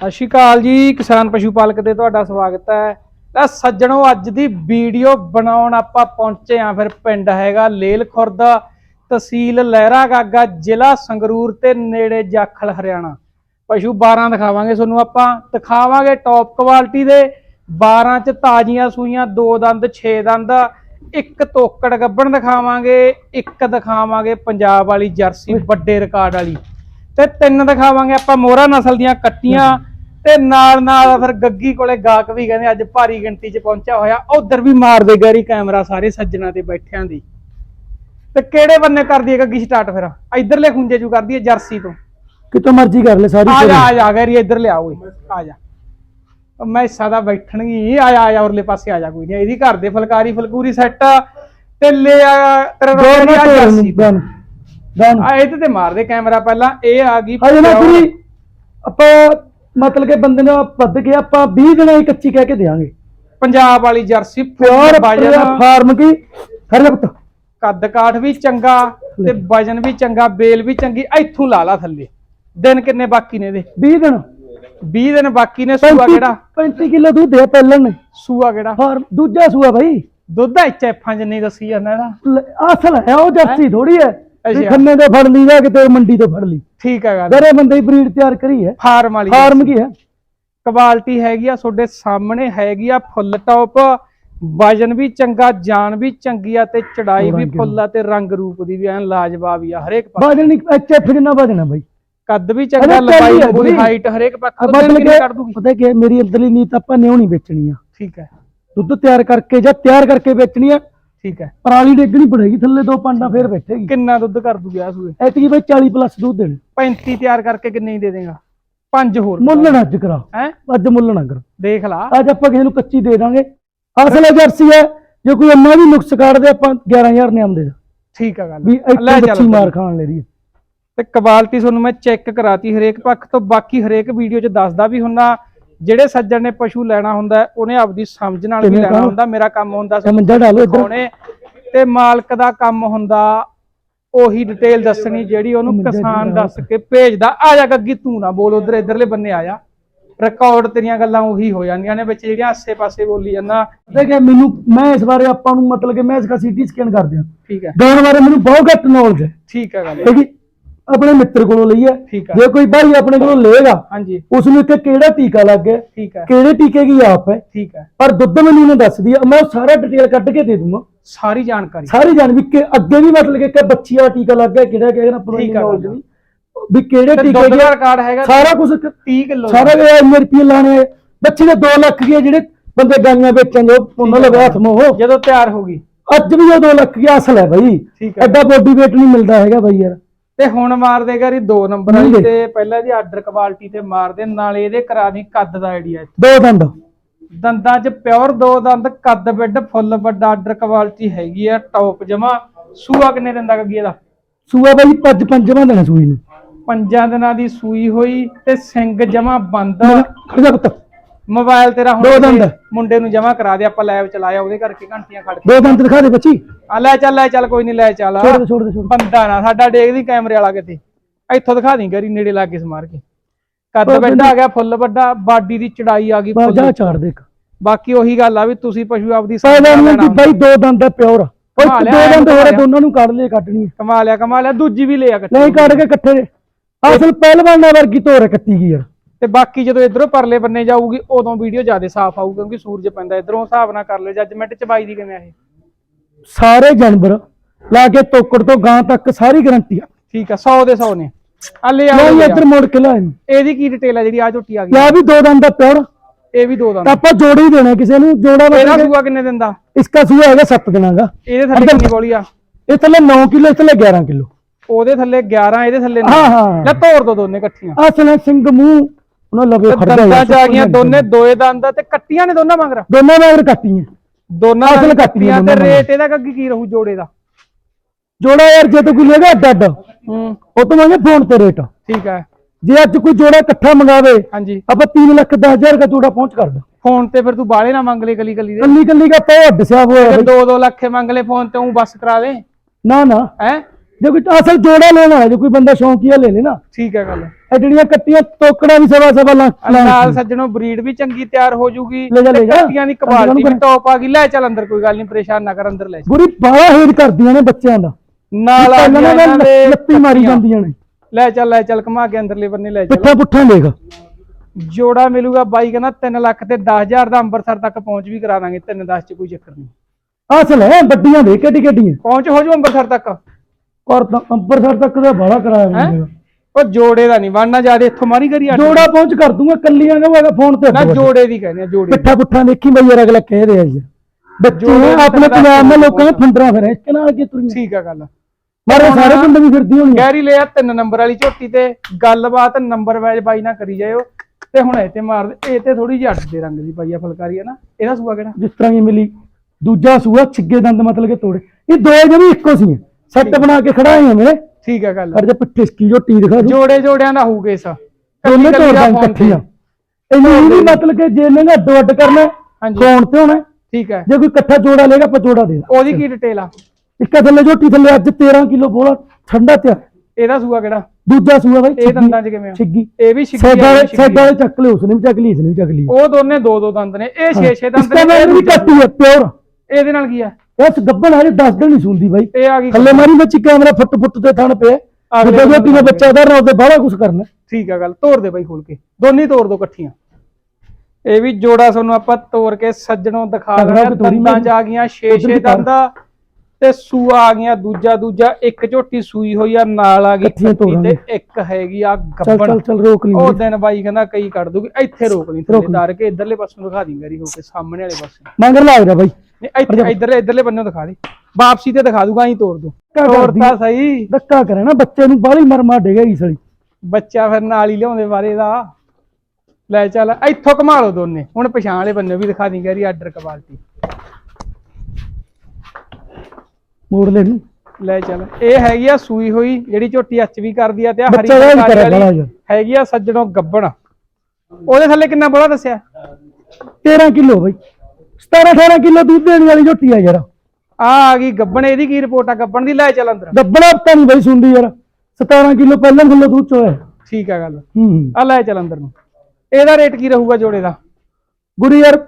ਸਤਿ ਸ਼੍ਰੀ ਅਕਾਲ ਜੀ ਕਿਸਾਨ ਪਸ਼ੂ ਪਾਲਕ ਤੇ ਤੁਹਾਡਾ ਸਵਾਗਤ ਹੈ। ਲੈ ਸੱਜਣੋ ਅੱਜ ਦੀ ਵੀਡੀਓ ਬਣਾਉਣ ਆਪਾਂ ਪਹੁੰਚੇ ਆ ਫਿਰ ਪਿੰਡ ਹੈਗਾ ਲੇਲ ਖੁਰਦ ਤਹਿਸੀਲ ਲਹਿਰਾ ਗਾਗਾ ਜ਼ਿਲ੍ਹਾ ਸੰਗਰੂਰ ਤੇ ਨੇੜੇ ਜਾਖਲ ਹਰਿਆਣਾ। ਪਸ਼ੂ 12 ਦਿਖਾਵਾਂਗੇ ਤੁਹਾਨੂੰ ਆਪਾਂ। ਦਿਖਾਵਾਂਗੇ ਟੌਪ ਕੁਆਲਿਟੀ ਦੇ 12 ਚ ਤਾਜ਼ੀਆਂ ਸੂਈਆਂ ਦੋ ਦੰਦ 6 ਦੰਦ ਇੱਕ ਤੋਕੜ ਗੱਬਣ ਦਿਖਾਵਾਂਗੇ ਇੱਕ ਦਿਖਾਵਾਂਗੇ ਪੰਜਾਬ ਵਾਲੀ ਜਰਸੀ ਵੱਡੇ ਰਿਕਾਰਡ ਵਾਲੀ। ਤੇ ਤਿੰਨ ਦਿਖਾਵਾਂਗੇ ਆਪਾਂ ਮੋਹਰਾ ਨਸਲ ਦੀਆਂ ਕੱਟੀਆਂ। ਤੇ ਨਾਲ ਨਾਲ ਫਿਰ ਗੱਗੀ ਕੋਲੇ ਗਾਹਕ ਵੀ ਕਹਿੰਦੇ ਅੱਜ ਭਾਰੀ ਗਿਣਤੀ 'ਚ ਪਹੁੰਚਿਆ ਹੋਇਆ। ਉਧਰ ਵੀ ਮਾਰ ਦੇ ਗੈਰੀ ਕੈਮਰਾ ਸਾਰੇ ਸੱਜਣਾ ਤੇ ਬੈਠਿਆਂ ਦੀ। ਤੇ ਕਿਹੜੇ ਬੰਨੇ ਕਰਦੀ ਹੈ ਗੱਗੀ ਸਟਾਰਟ ਫਿਰ? ਇਧਰਲੇ ਖੁੰਝੇ ਚੋਂ ਕਰਦੀ ਹੈ ਜਰਸੀ ਤੋਂ। ਕਿਤੋਂ ਮਰਜ਼ੀ ਕਰ ਲੈ ਸਾਰੀ ਆ ਜਾ। ਆ ਜਾ ਗੈਰੀ ਇੱਧਰ ਲਿਆ ਓਏ ਆ ਜਾ। ਮੈਂ ਸਾਦਾ ਬੈਠਣਗੀ ਆ ਜਾ ਆ ਜਾ ਉਰਲੇ ਪਾਸੇ ਆ ਜਾ ਕੋਈ ਨਹੀਂ। ਇਹਦੀ ਘਰ ਦੇ ਫਲਕਾਰੀ ਫਲਕੂਰੀ ਸੈੱਟ ਤੇ ਲੈ ਆ ਤੇਰਾ ਤੋੜ ਜਰਸੀ ਆ ਇਹਦੇ ਤੇ ਮਾਰ ਦੇ ਕੈਮਰਾ ਪਹਿਲਾਂ ਇਹ ਆ ਗਈ ਹਜੇ ਨਾ। ਪੂਰੀ। ਆਪਾਂ ਮਤਲਬ ਕਿ ਬੰਦੇ ਨੇ ਵੱਧ ਕੇ ਆਪਾਂ 20 ਦਿਨਾਂ ਦੀ ਕੱਚੀ ਕਹਿ ਕੇ ਦੇਾਂਗੇ ਪੰਜਾਬ ਵਾਲੀ ਜਰਸੀ ਪਿਓਰ ਵਜਨ ਫਾਰਮ ਕੀ? ਹਰ ਪੁੱਤ। ਕੱਦ ਕਾਠ ਵੀ ਚੰਗਾ ਤੇ ਵਜਨ ਵੀ ਚੰਗਾ ਬੇਲ ਵੀ ਚੰਗੀ ਇੱਥੋਂ ਲਾ ਲਾ ਥੱਲੇ। ਦਿਨ ਕਿੰਨੇ ਬਾਕੀ ਨੇ ਇਹਦੇ? 20 ਦਿਨ। 20 ਦਿਨ ਬਾਕੀ ਨੇ ਸੂਆ 35 ਕਿਹੜਾ? 35 ਕਿਲੋ ਦੁੱਧ ਹੈ ਪਹਿਲਾਂ ਨੇ ਸੂਆ ਕਿਹੜਾ? ਫਾਰਮ ਦੂਜਾ ਸੂਆ ਭਾਈ ਦੁੱਧ ਐਚਐਫਾਂ ਜਿੰਨੀ ਦੱਸੀ ਜਾਂਦਾ ਇਹਦਾ। ਅਸਲ ਹੈ ਉਹ ਜਰਸੀ ਥੋੜੀ ਹੈ। ਅੱਛਾ। ਖੰਨੇ ਤੋਂ ਫੜ ਲਈ ਜਾਂ ਕਿਤੇ ਮੰਡੀ ਤੋਂ ਫੜ ਲਈ। ਠੀਕ ਹੈ ਗੱਲ। ਗਰੇ ਬੰਦੇ ਹੀ ਬਰੀਡ ਤਿਆਰ ਕਰੀ ਹੈ। ਫਾਰਮ ਵਾਲੀ। ਫਾਰਮ ਕੀ ਹੈ? ਕੁਆਲਿਟੀ ਹੈਗੀ ਆ ਤੁਹਾਡੇ ਸਾਹਮਣੇ ਹੈਗੀ ਆ ਫੁੱਲ ਟੌਪ। ਵਜਨ ਵੀ ਚੰਗਾ ਜਾਨ ਵੀ ਚੰਗੀ ਆ ਤੇ ਚੜਾਈ ਵੀ ਰੰਗ ਫੁੱਲ ਆ ਤੇ ਰੰਗ ਰੂਪ ਦੀ ਵੀ ਐਨ ਲਾਜਵਾਬ ਹੀ ਆ ਹਰੇਕ ਪੱਖ ਬਾਜਣ ਨਹੀਂ ਐਚਐਫ ਜਿੰਨਾ ਵਜਣਾ ਭਾਈ ਕੱਦ ਵੀ ਚੰਗਾ ਅਰੇ ਲੰਬਾਈ ਆ ਪੂਰੀ ਜੀ। ਹਾਈਟ ਹਰੇਕ ਪੱਖ ਤੋਂ ਬਦਲ ਕੇ ਕੱਢ ਦੂਗੀ। ਪਤਾ ਕੀ ਹੈ, ਮੇਰੀ ਅੰਦਰਲੀ ਨੀਤ ਆਪਾਂ ਨਿਉ ਨਹੀਂ ਵੇਚਣੀ ਆ। ਠੀਕ ਹੈ। ਦੁੱਧ ਤਿਆਰ ਕਰਕੇ ਜਾਂ ਤਿਆਰ ਕਰਕੇ ਵੇਚਣੀ ਆ ਠੀਕ ਹੈ। ਪਰਾਲੀ ਡੇਗਣੀ ਪੜੇਗੀ ਥੱਲੇ ਦੋ ਪਾਂਡਾ ਫੇਰ ਬੈਠੇਗੀ। ਕਿੰਨਾ ਦੁੱਧ ਕਰ ਦੂਗੀ ਆ ਸੂਏ? ਐਤਕੀ ਬਈ 40 ਪਲੱਸ ਦੁੱਧ ਦੇਣ। 35 ਤਿਆਰ ਕਰਕੇ ਕਿੰਨੇ ਹੀ ਦੇ ਦੇਗਾ? ਪੰਜ ਹੋਰ ਮੁੱਲ ਨਾ ਅੱਜ ਕਰਾ। ਹੈ? ਅੱਜ ਮੁੱਲ ਨਾ ਕਰ। ਦੇਖ ਲਾ। ਅੱਜ ਆਪਾਂ ਕਿਸੇ ਨੂੰ ਕੱਚੀ ਦੇ ਦਾਂਗੇ। ਅਸਲ ਜਰਸੀ ਹੈ ਜੇ ਕੋਈ ਅੰਨਾ ਵੀ ਨੁਕਸ ਕੱਢਦੇ ਆਪਾਂ 11000 ਨੇ ਆਉਂਦੇ। ਠੀਕ ਆ ਗੱਲ। ਵੀ ਇੱਥੇ ਬੱਚੀ ਮਾਰ ਖਾਣ ਲੈ ਰਹੀ ਤੇ ਕੁਆਲਿਟੀ ਤੁਹਾਨੂੰ ਮੈਂ ਚੈੱਕ ਕਰਾਤੀ ਹਰੇਕ ਪੱਖ ਤੋਂ ਬਾਕੀ ਹਰੇਕ ਵੀਡੀਓ 'ਚ ਦੱਸਦਾ ਵੀ ਹੁੰਨਾ। ਜਿਹੜੇ ਸੱਜਣ ਨੇ ਪਸ਼ੂ ਲੈਣਾ ਹੁੰਦਾ ਹੈ, ਉਹਨੇ ਆਪਦੀ ਸਮਝ ਨਾਲ ਵੀ ਲੈਣਾ? ਹੁੰਦਾ ਮੇਰਾ ਕੰਮ ਹੁੰਦਾ ਡਾਲੋ ਇੱਧਰ। ਦਿਖਾਉਣੇ ਤੇ ਮਾਲਕ ਦਾ ਕੰਮ ਹੁੰਦਾ ਉਹੀ ਡਿਟੇਲ ਦੱਸਣੀ ਜਿਹੜੀ ਉਹਨੂੰ ਕਿਸਾਨ ਦੱਸ ਕੇ ਭੇਜਦਾ। ਆ ਜਾ ਗੱਗੀ ਤੂੰ ਨਾ ਬੋਲ ਉਧਰ ਇਧਰਲੇ ਬੰਨੇ ਆ ਜਾ। ਰਿਕਾਰਡ ਤੇਰੀਆਂ ਗੱਲਾਂ ਉਹੀ ਹੋ ਜਾਂਦੀਆਂ ਨੇ ਵਿੱਚ ਜਿਹੜੀਆਂ ਆਸੇ-ਪਾਸੇ ਬੋਲੀ ਜਾਂਦਾ। ਪਤਾ ਕਿ ਮੈਨੂੰ ਮੈਂ ਇਸ ਬਾਰੇ ਆਪਾਂ ਨੂੰ ਮਤਲਬ ਕਿ ਮੈਂ ਇਸ ਦਾ ਸੀਟੀ ਸਕੈਨ ਕਰ ਦਿਆਂ। ਠੀਕ ਹੈ। ਗਾਣ ਬਾਰੇ ਮੈਨੂੰ ਬਹੁਤ ਘੱਟ ਨੌਲੇਜ ਹੈ। ਠੀਕ ਹੈ ਗੱਲ। ਕਿਉਂਕਿ ਆਪਣੇ ਮਿੱਤਰ ਕੋਲੋਂ ਲਈ ਹੈ। ਠੀਕ ਹੈ ਜੇ ਕੋਈ ਭਾਈ ਆਪਣੇ ਕੋਲੋਂ ਲਏਗਾ ਹਾਂਜੀ। ਉਸ ਨੂੰ ਇੱਕ ਕਿਹੜਾ ਟੀਕਾ ਲੱਗ ਗਿਆ? ਠੀਕ ਹੈ ਕਿਹੜੇ ਟੀਕੇ ਦੀ ਆਪ ਹੈ? ਠੀਕ ਹੈ ਪਰ ਦੁੱਧ ਮੈਨੂੰ ਇਹਨੇ ਦੱਸਦੀ ਆ ਮੈਂ ਉਹ ਸਾਰਾ ਡਿਟੇਲ ਕੱਢ ਕੇ ਦੇ ਦੂੰਗਾ। ਸਾਰੀ ਜਾਣਕਾਰੀ। ਸਾਰੀ ਜਾਣ ਵੀ ਕਿ ਅੱਗੇ ਵੀ ਮਤਲਬ ਕਿ ਕਿ ਬੱਚੀ ਵਾਲਾ ਟੀਕਾ ਲੱਗ ਗਿਆ ਕਿਹੜਾ ਕਿਹੜਾ ਆਪਾਂ ਨੂੰ ਆ। ਨਹੀਂ। ਵੀ ਕਿਹੜੇ ਟੀਕੇ ਦੀ ਦਾ ਰਿਕਾਰਡ ਹੈਗਾ ਸਾਰਾ ਕੁਝ 30 ਕਿਲੋ ਸਾਰਾ ਇਹ ਰੁਪਏ ਲਾਣੇ ਬੱਚੀ ਦੇ 2 ਲੱਖ ਦੀ ਆ, ਜਿਹੜੇ ਬੰਦੇ ਗਾਈਆਂ ਵੇਚਣਗੇ ਉਹ ਉਹਨਾਂ ਲਵੇ ਹੱਥ ਮੋਹ। ਜਦੋਂ ਤਿਆਰ ਹੋ ਗਈ। ਅੱਜ ਵੀ ਉਹ 2 ਲੱਖ ਦੀ ਅਸਲ ਹੈ ਬਾਈ। ਹੈ ਐਡਾ ਬੋਡੀ weight ਨਹੀਂ ਮਿਲਦਾ ਹੈਗਾ ਬਾਈ ਯਾਰ। ਤੇ ਹੁਣ ਮਾਰ ਦੇਗਾ ਰੀ ਦੋ ਨੰਬਰ ਨਹੀਂ ਵਾਲੀ ਦੇ। ਤੇ ਪਹਿਲਾਂ ਦੀ ਆਰਡਰ ਕੁਆਲਿਟੀ ਤੇ ਮਾਰ ਦੇ ਨਾਲੇ ਇਹਦੇ ਕਰਾ ਦੀ ਕੱਦ ਦਾ ਆਈਡੀਆ ਦੋ ਦੰਦ। ਦੰਦਾਂ 'ਚ ਪਿਓਰ ਦੋ ਦੰਦ ਕੱਦ ਬਿੱਡ ਫੁੱਲ ਵੱਡਾ ਆਰਡਰ ਕੁਆਲਿਟੀ ਹੈਗੀ ਆ ਟੌਪ ਜਮਾ। ਸੂਆ ਕਿੰਨੇ ਦਿੰਦਾ ਗੱਗੀ ਇਹਦਾ? ਸੂਆ ਬਾਈ ਪੰਜ ਪੰਜਵਾਂ ਦੇਣਾ ਸੂਈ ਨੂੰ। ਪੰਜਾਂ ਦਿਨਾਂ ਦੀ ਸੂਈ ਹੋਈ ਤੇ ਸਿੰਘ ਜਮਾ ਬੰਦ ਖੜਦਾ ਪੁੱਤ। ਮੋਬਾਈਲ ਤੇਰਾ ਹੁਣ ਦੋ ਦੰਦ। ਮੁੰਡੇ ਨੂੰ ਜਮਾ ਕਰਾ ਦੇ ਆਪਾਂ ਲੈਬ ਚਲਾਇਆ ਉਹਦੇ ਕਰਕੇ ਘੰਟੀਆਂ ਖੜ ਦੋ ਦੰਦ ਦਿਖਾ ਦੇ ਬੱਚੀ। ਆ ਲੈ ਚੱਲ ਲੈ ਚੱਲ ਕੋਈ ਨਹੀਂ ਲੈ ਚੱਲ। ਛੋੜ ਦੇ ਛੋੜ ਦੇ ਛੋੜ ਦੇ। ਬੰਦਾ ਨਾ ਸਾਡਾ ਡੇਗਦੀ ਕੈਮਰੇ ਵਾਲਾ ਕਿਤੇ। ਇੱਥੋਂ ਦਿਖਾ ਦੀ ਗਰੀ ਨੇੜੇ ਲਾ ਕੇ ਸਮਾਰ ਕੇ। ਕੱਦ ਉਹ ਵੱਡਾ ਆ ਗਿਆ ਫੁੱਲ ਵੱਡਾ ਬਾਡੀ ਦੀ ਚੜਾਈ ਆ ਗਈ ਬਾ ਫੁੱਲ। ਜਾ ਚਾੜ ਦੇ ਇੱਕ। ਬਾਕੀ ਉਹੀ ਗੱਲ ਆ ਵੀ ਤੁਸੀਂ ਪਸ਼ੂ ਆਪਦੀ ਨਾਲ ਬਾਈ ਦੋ ਦੰਦ ਹੈ ਪਿਓਰ ਉਹ ਇੱਕ ਦੋ ਦੰਦ ਹੋਰ ਹੈ। ਦੋਨਾਂ ਨੂੰ ਕੱਢ ਲੈ ਕੱਢਣੀ ਹੈ। ਕਮਾ ਲਿਆ ਕਮਾ ਲਿਆ ਦੂਜੀ ਵੀ ਲਿਆ ਕੱਟੀ। ਨਹੀਂ ਕੱਢ ਕੇ ਇਕੱਠੇ। ਅਸਲ ਪਹਿਲਵਾਨਾਂ ਵਰਗੀ ਤੋਰ ਕੱਟੀ ਗਈ ਯਾਰ। ਤੇ ਬਾਕੀ ਜਦੋਂ ਇਧਰੋਂ ਪਰਲੇ ਬੰਨੇ ਜਾਊਗੀ ਉਦੋਂ ਵੀਡੀਓ ਜ਼ਿਆਦਾ ਸਾਫ਼ ਆਊ ਕਿਉਂਕਿ ਸੂਰਜ ਪੈਂਦਾ ਇਧਰੋਂ ਹਿਸਾਬ ਨਾਲ ਕਰ ਲਿਓ ਜੱਜਮੈਂਟ ਚ ਬਾਈ ਦੀ ਕਿਵੇਂ ਆ ਇਹ? ਸਾਰੇ ਜਾਨਵਰ ਲਾ ਕੇ ਤੋਕੜ ਤੋਂ ਗਾਂ ਤੱਕ ਸਾਰੀ ਗਾਰੰਟੀ ਆ। ਠੀਕ ਆ 100 ਦੇ 100 ਨੇ। ਆ ਲੈ ਆ ਨਹੀਂ ਇੱਧਰ ਮੁੜ ਕੇ ਲੈ। ਇਹਦੀ ਕੀ ਡਿਟੇਲ ਆ ਜਿਹੜੀ ਆ ਝੋਟੀ ਆ ਗਈ? ਯਾ ਵੀ ਦੋ ਦੰਦ ਦਾ ਪਿਓਰ। ਇਹ ਵੀ ਦੋ ਦੰਦ। ਆਪਾਂ ਜੋੜੇ ਹੀ ਦੇਣਾ ਕਿਸੇ ਨੂੰ ਜੋੜਾ ਇਹਦਾ ਸੂਆ ਕਿੰਨੇ ਦਿੰਦਾ ਇਸਕਾ ਸੂਆ ਹੈਗਾ 7 ਦਿਨਾਂ ਦਾ। ਇਹਦੇ ਥੱਲੇ ਕਿੰਨੀ ਬੋਲੀ ਆ? ਇਹ ਥੱਲੇ 9 ਕਿਲੋ ਇਸ ਥੱਲੇ 11 ਕਿਲੋ। ਉਹਦੇ ਥੱਲੇ 11 ਇਹਦੇ ਥੱਲੇ ਹਾਂ ਲੈ ਤੋੜ ਦੋ ਦੋਨੇ ਇਕੱਠੀਆਂ। ਅਸਲ ਸਿੰਘ ਮੂੰਹ ਉਹਨਾਂ ਲਵੇ ਖੜਦਾ ਦੰਦਾਂ ਚ ਆ ਗਈਆਂ ਦੋਨੇ ਦੋਏ ਦੰਦ ਤੇ ਕੱਟੀਆਂ ਨੇ ਦੋਨਾਂ ਮੰਗਰਾ? ਦੋਨਾਂ ਵਾਂਗਰ ਕੱਟੀਆਂ। ਦੋਨਾਂ ਅਸਲ ਕੱਟੀਆਂ ਤੇ ਰੇਟ ਇਹਦਾ ਕੱਗੀ ਕੀ ਰਹੂ ਜੋੜੇ ਦਾ? ਜੋੜਾ ਯਾਰ ਜੇ ਤੂੰ ਕੋਈ ਲੈਗਾ ਅੱਡ ਅੱਡ ਹੂੰ। ਉਹ ਤੋਂ ਮੰਗੇ ਫੋਨ ਤੇ ਰੇਟ। ਠੀਕ ਹੈ। ਜੇ ਅੱਜ ਕੋਈ ਜੋੜਾ ਇਕੱਠਾ ਮੰਗਾਵੇ ਹਾਂਜੀ। ਆਪਾਂ 3 ਲੱਖ 10000 ਦਾ ਜੋੜਾ ਪਹੁੰਚ ਕਰ ਦਾਂ। ਫੋਨ ਤੇ ਫਿਰ ਤੂੰ ਬਾਲੇ ਨਾ ਮੰਗ ਲੈ ਕਲੀ ਕਲੀ ਦੇ। ਕੱਲੀ ਕੱਲੀ ਦਾ ਪਾ ਅੱਡ ਸਿਆ ਹੋਇਆ ਤੇ ਬਈ। 2-2 ਲੱਖੇ ਮੰਗ ਲੈ ਫੋਨ ਤੇ ਉਹ ਬਸ ਕਰਾ ਦੇ। ਨਾ ਨਾ। ਹੈ? ਜੇ ਕੋਈ ਅਸਲ ਜੋੜਾ ਲੈਣਾ ਹੈ ਜੇ ਕੋਈ ਬੰਦਾ ਸ਼ੌਂਕੀਆ ਲੈ ਲੈ ਨਾ। ਠੀਕ ਹੈ ਗੱਲ। ਇਹ ਜਿਹੜੀਆਂ ਕੱਟੀਆਂ ਤੋਕੜਾ ਵੀ ਸਵਾ ਸਵਾ ਲੱਖ ਨਾਲ ਸੱਜਣੋ ਬਰੀਡ ਵੀ ਚੰਗੀ ਤਿਆਰ ਹੋ ਜੂਗੀ। ਕੱਟੀਆਂ ਦੀ ਕੁਆਲਿਟੀ ਵੀ ਟੌਪ ਆ ਗਈ। ਲੈ ਚੱਲ ਅੰਦਰ ਕੋਈ ਗੱਲ ਨਹੀਂ ਪਰੇਸ਼ਾਨ ਨਾ ਕਰ ਅੰਦਰ ਲੈ। ਬੁਰੀ ਬਾਹਲਾ ਹੇਜ ਕਰਦੀਆਂ ਨੇ ਬੱਚਿਆਂ ਦਾ। ਨਾਲ ਆ ਲੱਤੀ ਮਾਰੀ। ਜਾਂਦੀਆਂ ਨੇ। ਲੈ ਚੱਲ ਲੈ ਚੱਲ ਘਮਾ ਕੇ ਅੰਦਰਲੇ ਬੰਨੇ ਲੈ ਚੱਲ। ਪਿੱਠਾ ਪੁੱਠਾ ਦੇਖ। ਜੋੜਾ ਮਿਲੂਗਾ ਬਾਈ ਕਹਿੰਦਾ 3 ਲੱਖ ਤੇ 10000 ਦਾ ਅੰਮ੍ਰਿਤਸਰ ਤੱਕ ਪਹੁੰਚ ਵੀ ਕਰਾ ਦਾਂਗੇ 3 10 ਚ ਕੋਈ ਚੱਕਰ ਨਹੀਂ। ਅਸਲ ਹੈ ਵੱਡੀਆਂ ਦੇ ਕਿੱਡੀ ਕਿੱਡੀਆਂ। ਪਹੁੰਚ ਹੋ ਜੂ ਅੰਮ੍ਰਿਤਸਰ ਤੱਕ। ਔਰ ਤਾਂ ਅੰਬਰਸਰ ਤੱਕ ਦਾ ਬਾਹਲਾ ਕਰਾਇਆ? ਹੋਇਆ ਉਹ ਜੋੜੇ ਦਾ ਨਹੀਂ ਬਣਨਾ ਜ਼ਿਆਦਾ ਇੱਥੋਂ ਮਾਰੀ ਕਰੀ ਅੱਡ। ਜੋੜਾ ਪਹੁੰਚ ਕਰ ਦੂੰਗਾ ਕੱਲੀਆਂ ਨਾ ਹੋਏਗਾ ਫੋਨ ਤੇ ਨਾ ਜੋੜੇ ਦੀ ਕਹਿੰਦੇ ਆ ਜੋੜੇ ਦੀ। ਪਿੱਠਾ ਪੁੱਠਾ ਦੇਖੀ ਬਈ ਯਾਰ ਅਗਲਾ ਕਹਿ ਰਿਹਾ ਜੀ। ਬੱਚੇ ਆਪਣੇ ਪੰਜਾਬ ਦੇ ਲੋਕਾਂ ਨੇ ਫੰਡਰਾ ਫਿਰ ਇਸ ਨਾਲ ਕੀ ਤੁਰੀਆਂ? ਠੀਕ ਆ ਗੱਲ। ਮਾਰੇ ਸਾਰੇ ਪਿੰਡ ਵੀ ਫਿਰਦੀ ਹੋਣੀ ਗੈਰੀ ਲਿਆ ਤਿੰਨ ਨੰਬਰ ਵਾਲੀ ਝੋਟੀ ਤੇ ਗੱਲਬਾਤ ਨੰਬਰ ਵਾਈਜ਼ ਬਾਈ ਨਾ ਕਰੀ ਜਾਇਓ। ਤੇ ਹੁਣ ਇਹ ਤੇ ਮਾਰ ਦੇ ਇਹ ਤੇ ਥੋੜੀ ਜਿਹੀ ਅੱਡ ਦੇ ਰੰਗ ਦੀ ਪਾਈ ਆ ਫਲਕਾਰੀ ਹੈ ਨਾ। ਇਹਦਾ ਸੂਆ ਕਿਹੜਾ? ਜਿਸ ਤਰ੍ਹਾਂ ਹੀ ਮਿਲੀ ਦੂਜਾ ਸੂਆ ਛਿੱਗੇ ਦੰਦ ਮਤਲਬ ਕਿ ਤੋੜੇ। ਇਹ ਦੋ ਜਮੀ ਇੱਕੋ ਸੀ ਸੈੱਟ ਬਣਾ ਕੇ ਖੜਾਏ ਆ ਮੇਰੇ। ਠੀਕ ਆ ਗੱਲ। ਪਰ ਜੇ ਪਿੱਠੇ ਸਕੀ ਝੋਟੀ ਦਿਖਾ ਦੂ ਜੋੜੇ ਜੋੜਿਆਂ ਦਾ ਹੋਊ ਕੇਸ ਦੋਨੇ ਕੱਲੀ ਤੋੜਾਂ ਦਾ। ਇਕੱਠੀਆਂ। ਇਹਨੂੰ ਇਹ ਨਹੀਂ ਮਤਲਬ ਕਿ ਜੇ ਇਹਨੇ ਅੱਡੋ ਅੱਡ ਕਰਨਾ ਫੋਨ ਤੇ ਹੋਣਾ। ਠੀਕ ਹੈ। ਜੇ ਕੋਈ ਇਕੱਠਾ ਜੋੜਾ ਲੇਗਾ ਆਪਾਂ ਜੋੜਾ ਦੇ ਉਹਦੀ ਕੀ ਡਿਟੇਲ ਆ? ਇੱਕ ਥੱਲੇ ਝੋਟੀ ਥੱਲੇ ਅੱਜ 13 ਕਿਲੋ ਬੋਲਾ ਠੰਡਾ ਤੇ ਇਹਦਾ ਸੂਆ ਕਿਹੜਾ? ਦੂਜਾ ਸੂਆ ਬਾਈ ਇਹ ਦੰਦਾਂ 'ਚ ਕਿਵੇਂ ਆ? ਛਿੱਗੀ। ਇਹ ਵੀ ਛਿੱਕੀ ਸੈਦਾ ਵੀ ਸੈਦਾ ਚੱਕ ਲਿਓ ਉਸਨੇ ਵੀ ਚੱਕ ਲਈ ਇਸਨੇ ਵੀ ਚੱਕ ਲਈ। ਉਹ ਦੋਨੇ ਦੋ ਦੋ ਦੰਦ ਨੇ। ਇਹ 6 6 ਦੰਦ ਨੇ ਮੈਂ ਇਹ ਵੀ ਕੱਟੀ ਹੈ ਪਿਓਰ। ਇਹਦੇ ਨਾਲ ਕੀ ਆ? ਇਸ ਗੱਬਣ ਵਾਲੇ 10 ਦਿਨ ਨਹੀਂ ਸੁਣਦੀ ਬਾਈ। ਇਹ ਆ ਗਈ ਥੱਲੇ ਮਾਰੀ ਵਿੱਚ ਕੈਮਰਾ ਫੁੱਟ ਫੁੱਟ ਤੇ ਥਣ ਪਿਆ। ਜਦੋਂ ਝੋਟੀ ਦਾ ਬੱਚਾ ਦਾ ਉਹਦੇ ਬਾਹਲਾ ਕੁਝ ਕਰਨਾ। ਠੀਕ ਆ ਗੱਲ ਤੋੜ ਦੇ ਬਾਈ ਖੋਲ ਕੇ। ਦੋਨੇ ਤੋੜ ਦੋ ਇਕੱਠੀਆਂ। ਇਹ ਵੀ ਜੋੜਾ ਤੁਹਾਨੂੰ ਆਪਾਂ ਤੋੜ ਕੇ ਸੱਜਣੋਂ ਦਿਖਾ ਤਗੜਾ ਦਿੰਦੇ। ਚ ਆ ਗਈਆਂ 6 ਉੱਧਰ 6 ਵੀ ਕਰ। ਦੰਦਾ ਤੇ ਸੂਆ ਆ ਗਈਆਂ ਦੂਜਾ ਦੂਜਾ ਇੱਕ ਝੋਟੀ ਸੂਈ ਹੋਈ ਆ ਨਾਲ ਆ ਗਈ। ਤੇ ਇੱਕ ਹੈਗੀ ਆ ਗੱਬਣ ਚੱਲ ਚੱਲ ਰੋਕ ਲਈ ਉਹ ਦਿਨ ਬਾਈ ਕਹਿੰਦਾ ਕਈ ਕੱਢ ਦੂਗੀ ਇੱਥੇ ਰੋਕ ਲਈ ਥੱਲੇ। ਤਾਰ ਕੇ ਇਧਰਲੇ ਪਾਸੋਂ ਦਿਖਾ ਦੀ ਮੇਰੀ ਹੋ ਕੇ ਸਾਹਮਣੇ ਵਾਲੇ ਪਾਸੇ। ਮੰਗਰ ਲਾ ਰਿਹਾ ਬਾਈ। ਨਹੀਂ ਇਧਰਲੇ ਇਧਰਲੇ ਬੰਨੇ ਦਿਖਾ ਦੇ। ਵਾਪਸੀ ਤੇ ਦਿਖਾ ਦੂਗਾ ਅਸੀਂ ਤੋੜ ਦੂ। ਕਰਦੀ ਤੋੜਤਾ ਸਹੀ। ਧੱਕਾ ਕਰੇ ਨਾ ਬੱਚੇ ਨੂੰ ਬਾਹਲੀ ਮਰਮਾ ਡੇਗਾ ਇਸ ਵਾਲੀ ਬੱਚਾ ਫਿਰ ਨਾਲ ਹੀ ਲਿਆਉਂਦੇ ਬਾਰੇ ਦਾ। ਲੈ ਚੱਲ ਇੱਥੋਂ ਘੁਮਾ ਲਓ ਦੋਨੇ। ਹੁਣ ਪਛਾਣ ਵਾਲੇ ਬੰਨੇ ਵੀ ਦਿਖਾ ਦੀ ਗੈਰੀ ਆਰਡਰ ਕੁਆਲਿਟੀ ਮੋੜ ਲੈ ਨੂੰ ਲੈ ਚੱਲ ਇਹ ਹੈਗੀ ਆ ਸੂਈ ਹੋਈ ਜਿਹੜੀ ਝੋਟੀ ਅੱਚ ਵੀ ਕਰਦੀ ਆ ਤੇ ਆ ਹਰੀ ਵਾਲੀ ਹੈਗੀ ਆ ਸੱਜਣੋਂ ਗੱਬਣ। ਉਹਦੇ ਥੱਲੇ ਕਿੰਨਾ ਬੋਲਾ ਦੱਸਿਆ? 13 ਕਿਲੋ ਬਾਈ। 17 18 ਕਿਲੋ ਦੁੱਧ ਦੇਣ ਵਾਲੀ ਝੋਟੀ ਆ ਯਾਰ। ਆ ਆ ਗਈ ਗੱਬਣ ਇਹਦੀ ਕੀ ਰਿਪੋਰਟ ਆ? ਗੱਬਣ ਦੀ ਲੈ ਚੱਲ ਅੰਦਰ। ਦੱਬਣਾ ਤਾਂ ਨਹੀਂ ਬਾਈ ਸੁਣਦੀ ਯਾਰ। 17 ਕਿਲੋ ਪਹਿਲਾਂ ਕਿਲੋ ਦੁੱਧ ਚੋਇਆ ਠੀਕ ਆ ਗੱਲ। ਹੂੰ। ਆ ਲੈ ਚੱਲ ਅੰਦਰ ਨੂੰ। ਇਹਦਾ ਰੇਟ ਕੀ ਰਹੂਗਾ ਜੋੜੇ ਦਾ? ਗੁਰੀ ਯਾਰ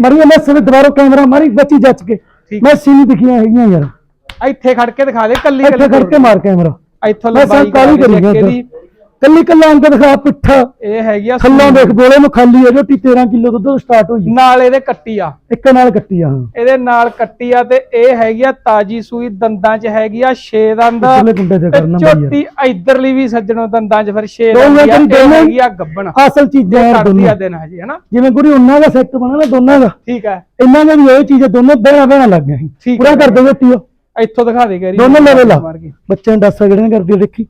ਮਰੀ ਮੈਂ ਸਵੇ ਦੁਬਾਰਾ ਕੈਮਰਾ ਮਾਰੀ ਬੱਚੀ ਜੱਜ ਕੇ। ਠੀਕ। ਮੈਂ ਸੀਨੀ ਦਿਖੀਆਂ ਹੈਗੀਆਂ ਯਾਰ। ਇੱਥੇ ਖੜ ਕੇ ਦਿਖਾ ਦੇ ਕੱਲੀ ਇੱਥੇ ਕੱਲੀ ਕਰਕੇ ਮਾਰ ਕੈਮਰਾ ਇੱਥੋਂ ਮੈਂ ਲੰਬਾਈ ਸਰ ਕਾਲੀ ਕਰਾ ਕਰੀ ਕੇ ਗਿਆ ਦੀ। ਕੱਲੀ ਕੱਲਾ ਅੰਕ ਦਿਖਾ ਪਿੱਠਾ। ਇਹ ਹੈਗੀ ਆ ਥੱਲੋਂ ਦੇਖ ਬੋਲੇ ਨੂੰ ਖਾਲੀ ਹੈ ਝੋਟੀ 13 ਕਿਲੋ ਦੁੱਧ ਤੋਂ ਸਟਾਰਟ ਹੋਈ। ਨਾਲ ਇਹਦੇ ਕੱਟੀ ਆ। ਇੱਕ ਨਾਲ ਕੱਟੀ ਆ ਹਾਂ। ਇਹਦੇ ਨਾਲ ਕੱਟੀ ਆ ਤੇ ਇਹ ਹੈਗੀ ਆ ਤਾਜੀ ਸੂਈ ਦੰਦਾਂ 'ਚ ਹੈਗੀ ਆ 6 ਦੰਦ। ਪਿਛਲੇ ਕੁੰਡੇ ਤੇ ਤੇ ਕਰਨਾ ਬਈ ਯਾਰ ਝੋਟੀ ਇਧਰਲੀ ਵੀ ਸੱਜਣੋਂ ਦੰਦਾਂ 'ਚ ਫਿਰ 6 ਦੋਵੇਂ ਦੰਦ ਹੈਗੀ ਆ ਗੱਬਣ। ਅਸਲ ਚੀਜ਼ਾਂ ਦੋਨੋਂ। ਦਿਨ ਹਜੇ ਹਨਾ? ਜਿਵੇਂ ਗੁਰੀ ਉਹਨਾਂ ਦਾ ਸੈੱਟ ਬਣਾ ਨਾ ਦੋਨਾਂ ਦਾ। ਠੀਕ ਹੈ ਇਹਨਾਂ ਦੇ ਵੀ ਇਹ ਚੀਜ਼ ਦੋਨੋਂ ਬਹਿਣਾ ਬਹਿਣਾ ਲੱਗ ਠੀਕ ਪੂਰਾ। ਕਰ ਦੋ ਝੋਟੀ ਇੱਥੋਂ ਦਿਖਾ ਦੇ ਗੈਰੀ ਦੋਨੋਂ level ਆ। ਬੱਚਿਆਂ ਨੂੰ ਦੱਸ ਸਕਦੇ ਨੇ ਕਰਦੀ ਦੇਖੀ।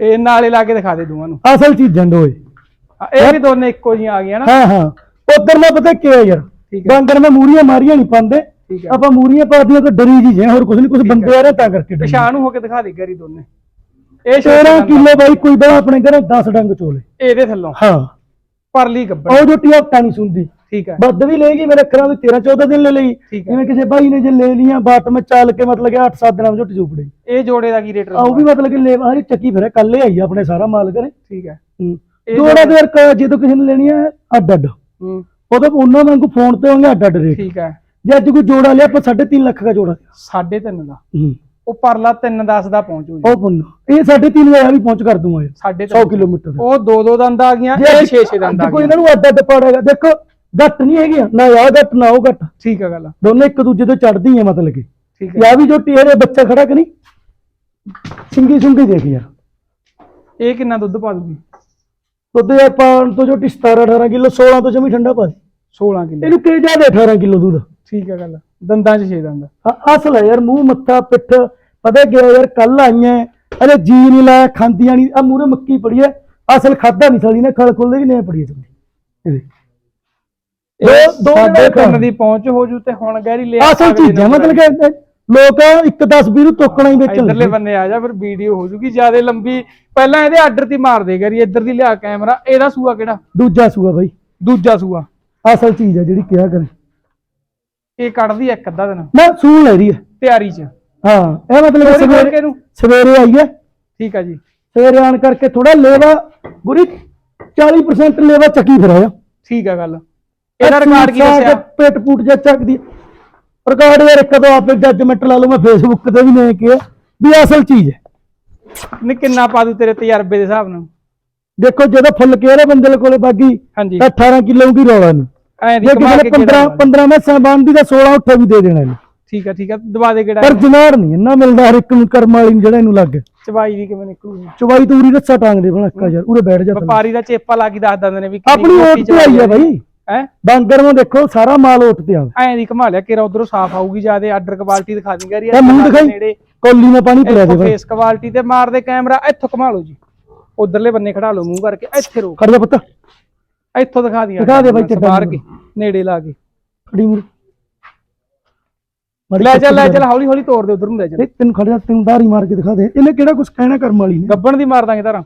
ਇਹ ਨਾਲੇ ਲਾ ਕੇ ਦਿਖਾ ਦੇ ਦੋਵਾਂ ਨੂੰ। ਅਸਲ ਚੀਜ਼ਾਂ ਦੋਏ ਆ, ਇਹ ਵੀ ਦੋਨੇ ਇੱਕੋ ਜਿਹੀਆਂ ਆ ਗਈਆਂ ਨਾ। ਹਾਂ ਹਾਂ। ਉਧਰ ਮੈਂ ਪਤਾ ਕੀ ਹੈ ਯਾਰ? ਠੀਕ ਹੈ ਬਾਂਦਰ ਮੈਂ ਮੂਰੀਆਂ ਮਾਰੀਆਂ ਨਹੀਂ ਪਾਉਂਦੇ। ਠੀਕ ਹੈ ਆਪਾਂ ਮੂਰੀਆਂ ਪਾਦੀਆਂ ਤਾਂ ਡਰੀ ਜੀ ਜੇ ਹੋਰ ਕੁਝ ਨਹੀਂ ਕੁਝ ਬੰਦੇ ਆ ਰਹੇ ਤਾਂ ਕਰਕੇ ਡਰੀ। ਪਛਾਣ ਨੂੰ ਹੋ ਕੇ ਦਿਖਾ ਦੇ ਗੈਰੀ ਦੋਨੇ। ਇਹ 13 ਕਿਲੋ ਬਾਈ ਕੋਈ ਬੜਾ ਆਪਣੇ ਘਰੇ 10 ਡੰਗ ਚੋਲੇ। ਇਹਦੇ ਥੱਲੋਂ। ਹਾਂ। ਪਰਲੀ ਗੱਬਣ ਉਹ ਜੋਟੀ ਹਫਤਾ ਨਹੀਂ ਸੁਣਦੀ। ਠੀਕ ਹੈ। ਵੱਧ ਵੀ ਲਏਗੀ ਮੇਰੇ ਅੱਖਰਾਂ ਦੀ 13 14 ਦਿਨ ਲੈ ਲਈ। ਜਿਵੇਂ ਕਿਸੇ ਭਾਈ ਨੇ ਜੇ ਲੈ ਲੀਆਂ ਬਾਟ ਮੈਂ ਚੱਲ ਕੇ ਮਤਲਬ ਕਿ 8-7 ਦਿਨਾਂ ਵਿੱਚ ਝੋਟੀ ਚੁਪੜੀ ਇਹ ਜੋੜੇ ਦਾ ਕੀ ਰੇਟ ਆ ਉਹ ਵੀ ਮਤਲਬ ਕਿ ਲੈ ਹਰੀ ਚੱਕੀ ਫਿਰੇ ਕੱਲ ਹੀ ਆਈ ਆਪਣੇ ਸਾਰਾ ਮਾਲ ਕਰੇ ਠੀਕ ਹੈ। ਜੋੜਾ ਦੇ ਜਦੋਂ ਕਿਸੇ ਨੇ ਲੈਣੀ ਹੈ ਅੱਡ ਅੱਡ ਹੂੰ। ਉਹਦੇ ਉਹਨਾਂ ਵਾਂਗੂ ਫੋਨ ਤੇ ਹੋਣਗੇ ਅੱਡ ਅੱਡ ਰੇਟ ਠੀਕ ਹੈ। ਜੇ ਅੱਜ ਕੋਈ ਜੋੜਾ ਲਿਆ ਆਪਾਂ 3.5 ਲੱਖ ਦਾ ਜੋੜਾ ਸਾਢੇ ਤਿੰਨ ਦਾ? ਹੂੰ। ਉਹ ਪਰਲਾ 310 ਦਾ ਪਹੁੰਚੂ ਜੀ ਉਹ ਪੁੰਨ। ਇਹ 3.5 ਹਜ਼ਾਰ ਵੀ ਪਹੁੰਚ ਕਰ ਦੂੰਗਾ ਯਾਰ। ਸਾਢੇ 100 ਕਿਲੋਮੀਟਰ ਦਾ। ਉਹ ਦੋ। ਦੋ ਦੰਦ ਆ ਗਈਆਂ ਜੇ ਇਹ ਅੱਜ- 6 6 ਦੰਦ ਆ ਅੱਜ ਕੋਈ ਇਹਨਾਂ ਨੂੰ ਅੱਡ ਅੱਡ ਪਾੜੇਗਾ। ਦੇਖੋ ਘੱਟ ਨਹੀਂ ਹੈਗੀਆਂ ਨਾ ਆ ਘੱਟ ਨਾ ਉਹ ਘੱਟ ਠੀਕ ਹੈ ਗੱਲ ਦੋਨੇ ਇੱਕ ਦੂਜੇ ਤੋਂ ਚੜਦੀ ਹੈ ਮਤਲਬ ਕਿ। ਠੀਕ ਹੈ। ਯਾ ਵੀ ਜੋ ਟੀਰੇ ਬੱਚਾ ਖੜਾ ਕਿ ਨਹੀਂ? ਸਿੰਗੀ ਸੁੰਗੀ ਦੇਖ ਯਾਰ। ਇਹ ਕਿੰਨਾ ਦੁੱਧ ਪਾ ਦੂਗੀ? ਦੁੱਧ ਯਾਰ ਪਾਣ ਤੋਂ ਜੋ 17 18 ਕਿਲੋ 16 ਤੋਂ ਜਮੀ ਠੰਡਾ ਪਾ ਦੇ। 16 ਕਿਲੋ। ਇਹਨੂੰ ਕਿ ਜਾਦੇ 18 ਕਿਲੋ ਦੁੱਧ। ਠੀਕ ਹੈ ਗੱਲ ਦੰਦਾਂ 'ਚ 6 ਦੰਦ ਆ- ਅਸਲ ਹੈ ਯਾਰ ਮੂੰਹ ਮੱਥਾ ਪਿੱਠ ਪਤਾ ਹੈ ਯਾਰ ਕੱਲ ਆਈਆਂ ਅਰੇ ਜੀ ਨਹੀਂ ਲਾਇਆ ਖਾਂਦੀਆਂ ਨਹੀਂ ਆ ਮੂਰੇ ਮੱਕੀ ਪੜੀ ਹੈ ਅਸਲ ਖਾਦਾ ਨਹੀਂ ਸਾਲੀ ਨੇ ਖਲ ਖੁੱਲਦੇ ਵੀ ਨਹੀਂ ਪੜੀ ਇਹਦੇ ਦੋ ਦੋ ਸਾਡੇ ਪਿੰਡ ਦਾ ਪਹੁੰਚ ਹੋ ਜੂ ਤੇ ਹੁਣ ਗਹਿਰੀ ਲੈ ਅਸਲ ਚੀਜ਼ ਮਤਲਬ ਕਿ ਲੋਕ ਇੱਕ 10 20 ਨੂੰ ਤੋਕਣਾ ਹੀ ਵੇਚਣ ਇਧਰਲੇ ਲੱਗੇ। ਬੰਨੇ ਆ ਜਾ ਫਿਰ ਵੀਡੀਓ ਹੋ ਜੂਗੀ ਜ਼ਿਆਦਾ ਲੰਬੀ। ਪਹਿਲਾਂ ਇਹਦੇ ਆਰਡਰ ਤੇ ਮਾਰ ਦੇ ਗਰੀ ਇੱਧਰ ਦੀ ਲਿਆ ਕੈਮਰਾ। ਇਹਦਾ ਸੂਆ ਕਿਹੜਾ? ਦੂਜਾ ਸੂਆ ਬਾਈ। ਦੂਜਾ ਸੂਆ। ਅਸਲ ਚੀਜ਼ ਹੈ ਜਿਹੜੀ ਕਿਹਾ ਕਰੇ। ਇਹ ਕੱਢਦੀ ਆ ਇੱਕ ਅੱਧਾ ਦਿਨ। ਨਾ ਸੂਣ ਲੈ ਰਹੀ ਹੈ ਤਿਆਰੀ 'ਚ। ਹਾਂ ਇਹ ਮਤਲਬ ਸਵੇਰੇ ਸਵੇਰੇ ਆਈ ਹੈ ਠੀਕ ਆ ਜੀ। ਸਵੇਰੇ ਆਣ ਕਰਕੇ ਥੋੜਾ ਲੇਵਾ ਗੁਰੀ 40% ਲੇਵਾ ਚੱਕੀ ਫਿਰ ਆਇਆ। ਠੀਕ ਆ ਗੱਲ। ਇਹਦਾ ਰਿਕਾਰਡ ਕੀ ਦੱਸਿਆ? ਪੇਟ ਪੂਟ ਜਾ ਚੱਕਦੀ ਰਿਕਾਰਡ ਯਾਰ ਕਦੋਂ ਆਪੇ ਜੱਜਮੈਂਟ ਲਾ ਲਓ ਮੈਂ ਫੇਸਬੁੱਕ ਤੇ ਵੀ ਨਹੀਂ ਕਿਹਾ ਵੀ ਅਸਲ ਚੀਜ਼ ਹੈ। ਨਹੀਂ ਕਿੰਨਾ ਪਾ ਦੂ ਤੇਰੇ ਤਜਰਬੇ ਦੇ ਹਿਸਾਬ ਨਾਲ? ਦੇਖੋ ਜਦੋਂ ਫੁੱਲ ਕਿਹੜੇ ਬੰਦੇ ਕੋਲੇ ਬਾਗੀ ਹਾਂਜੀ। ਤਾਂ 18 ਕਿਲੋ ਦੀ ਰੌਲਾ ਨਹੀਂ ਐ ਦੀ ਜੇ ਕਮਾ ਕਿਸੇ ਕੇ ਨੇ 15 ਕਿਹੜਾ 15 ਮੈਸਾਂ ਬਣਦੀ ਤਾਂ 16 ਉੱਠੇ ਵੀ ਦੇ ਦੇਣਾ ਇਹਨੂੰ ਠੀਕ ਆ ਠੀਕ ਆ ਦਬਾ ਦੇ ਕਿਹੜਾ ਪਰ ਜਨਾਰ ਨਹੀਂ ਇੰਨਾ ਮਿਲਦਾ ਹਰ ਇੱਕ ਨੂੰ ਕਰਮ ਵਾਲੀ ਨੂੰ ਜਿਹੜਾ ਇਹਨੂੰ ਲੱਗ ਚਵਾਈ ਦੀ ਕਿਵੇਂ ਨਿਕਲੂਗੀ? ਚਵਾਈ ਤੂਰੀ ਰੱਸਾ ਟਾਂਗਦੇ ਬਣਾ ਇੱਕਾ ਯਾਰ ਉਰੇ ਬੈਠ ਜਾ। ਵਪਾਰੀ ਦਾ ਚੇਪਾ ਲਾ ਕੇ ਦੱਸ ਦਿੰਦੇ ਨੇ ਵੀ ਆਪਣੀ ਓਟ ਤੇ ਆਈ ਆ। ਬਾਈ। ਹੈ? ਬਾਂਗਰ ਨੂੰ ਦੇਖੋ ਸਾਰਾ ਮਾਲ ਓਟ ਤੇ ਆਵੇ। ਐਂ ਦੀ ਕਮਾ ਲਿਆ ਕਿਰਾ ਉਧਰੋਂ ਸਾਫ਼ ਆਊਗੀ ਜਿਆਦੇ ਆਰਡਰ ਕੁਆਲਿਟੀ ਦਿਖਾ ਦੀ ਗਰੀ ਇਹ ਮੂੰਹ ਦਿਖਾਈ। ਕੋਲੀ ਨਾਲ ਪਾਣੀ ਪਿਲਾ ਦੇ ਫੇਸ ਕੁਆਲਿਟੀ ਤੇ ਮਾਰਦੇ ਕੈਮਰਾ ਇੱਥੋਂ ਕਮਾ ਲਓ ਜੀ। ਉਧਰਲੇ ਬੰਨੇ ਖੜਾ ਲਓ ਮੂੰਹ ਕਰਕੇ ਇੱਥੇ ਰੋ ਖੜ ਜਾ ਪੁੱਤ। ਇੱਥੋਂ ਦਿਖਾ ਦੀ ਦਿਖਾ ਦੇ ਬਾਈ ਕਿੱਦਾਂ ਬਾਹਰ ਕੇ ਨੇੜੇ ਲਾ ਕੇ। ਖੜੀ ਮੁਰ ਲੈ ਚੱਲ ਲੈ ਚੱਲ ਹੌਲੀ ਹੌਲੀ ਤੋੜ ਦੇ ਉਧਰ ਨੂੰ ਲੈ ਚੱਲ। ਤੈਨੂੰ ਖੜ ਜਾ ਤੈਨੂੰ ਦਾਰੀ ਮਾਰ ਕੇ ਦਿਖਾ ਦੇ। ਇਹਨੇ ਕਿਹੜਾ ਕੁਝ ਕਹਿਣਾ ਕਰਮ ਵਾਲੀ ਨੇ? ਗੱਬਣ ਦੀ ਮਾਰ ਦਾਂਗੇ ਤਾਰਾਂ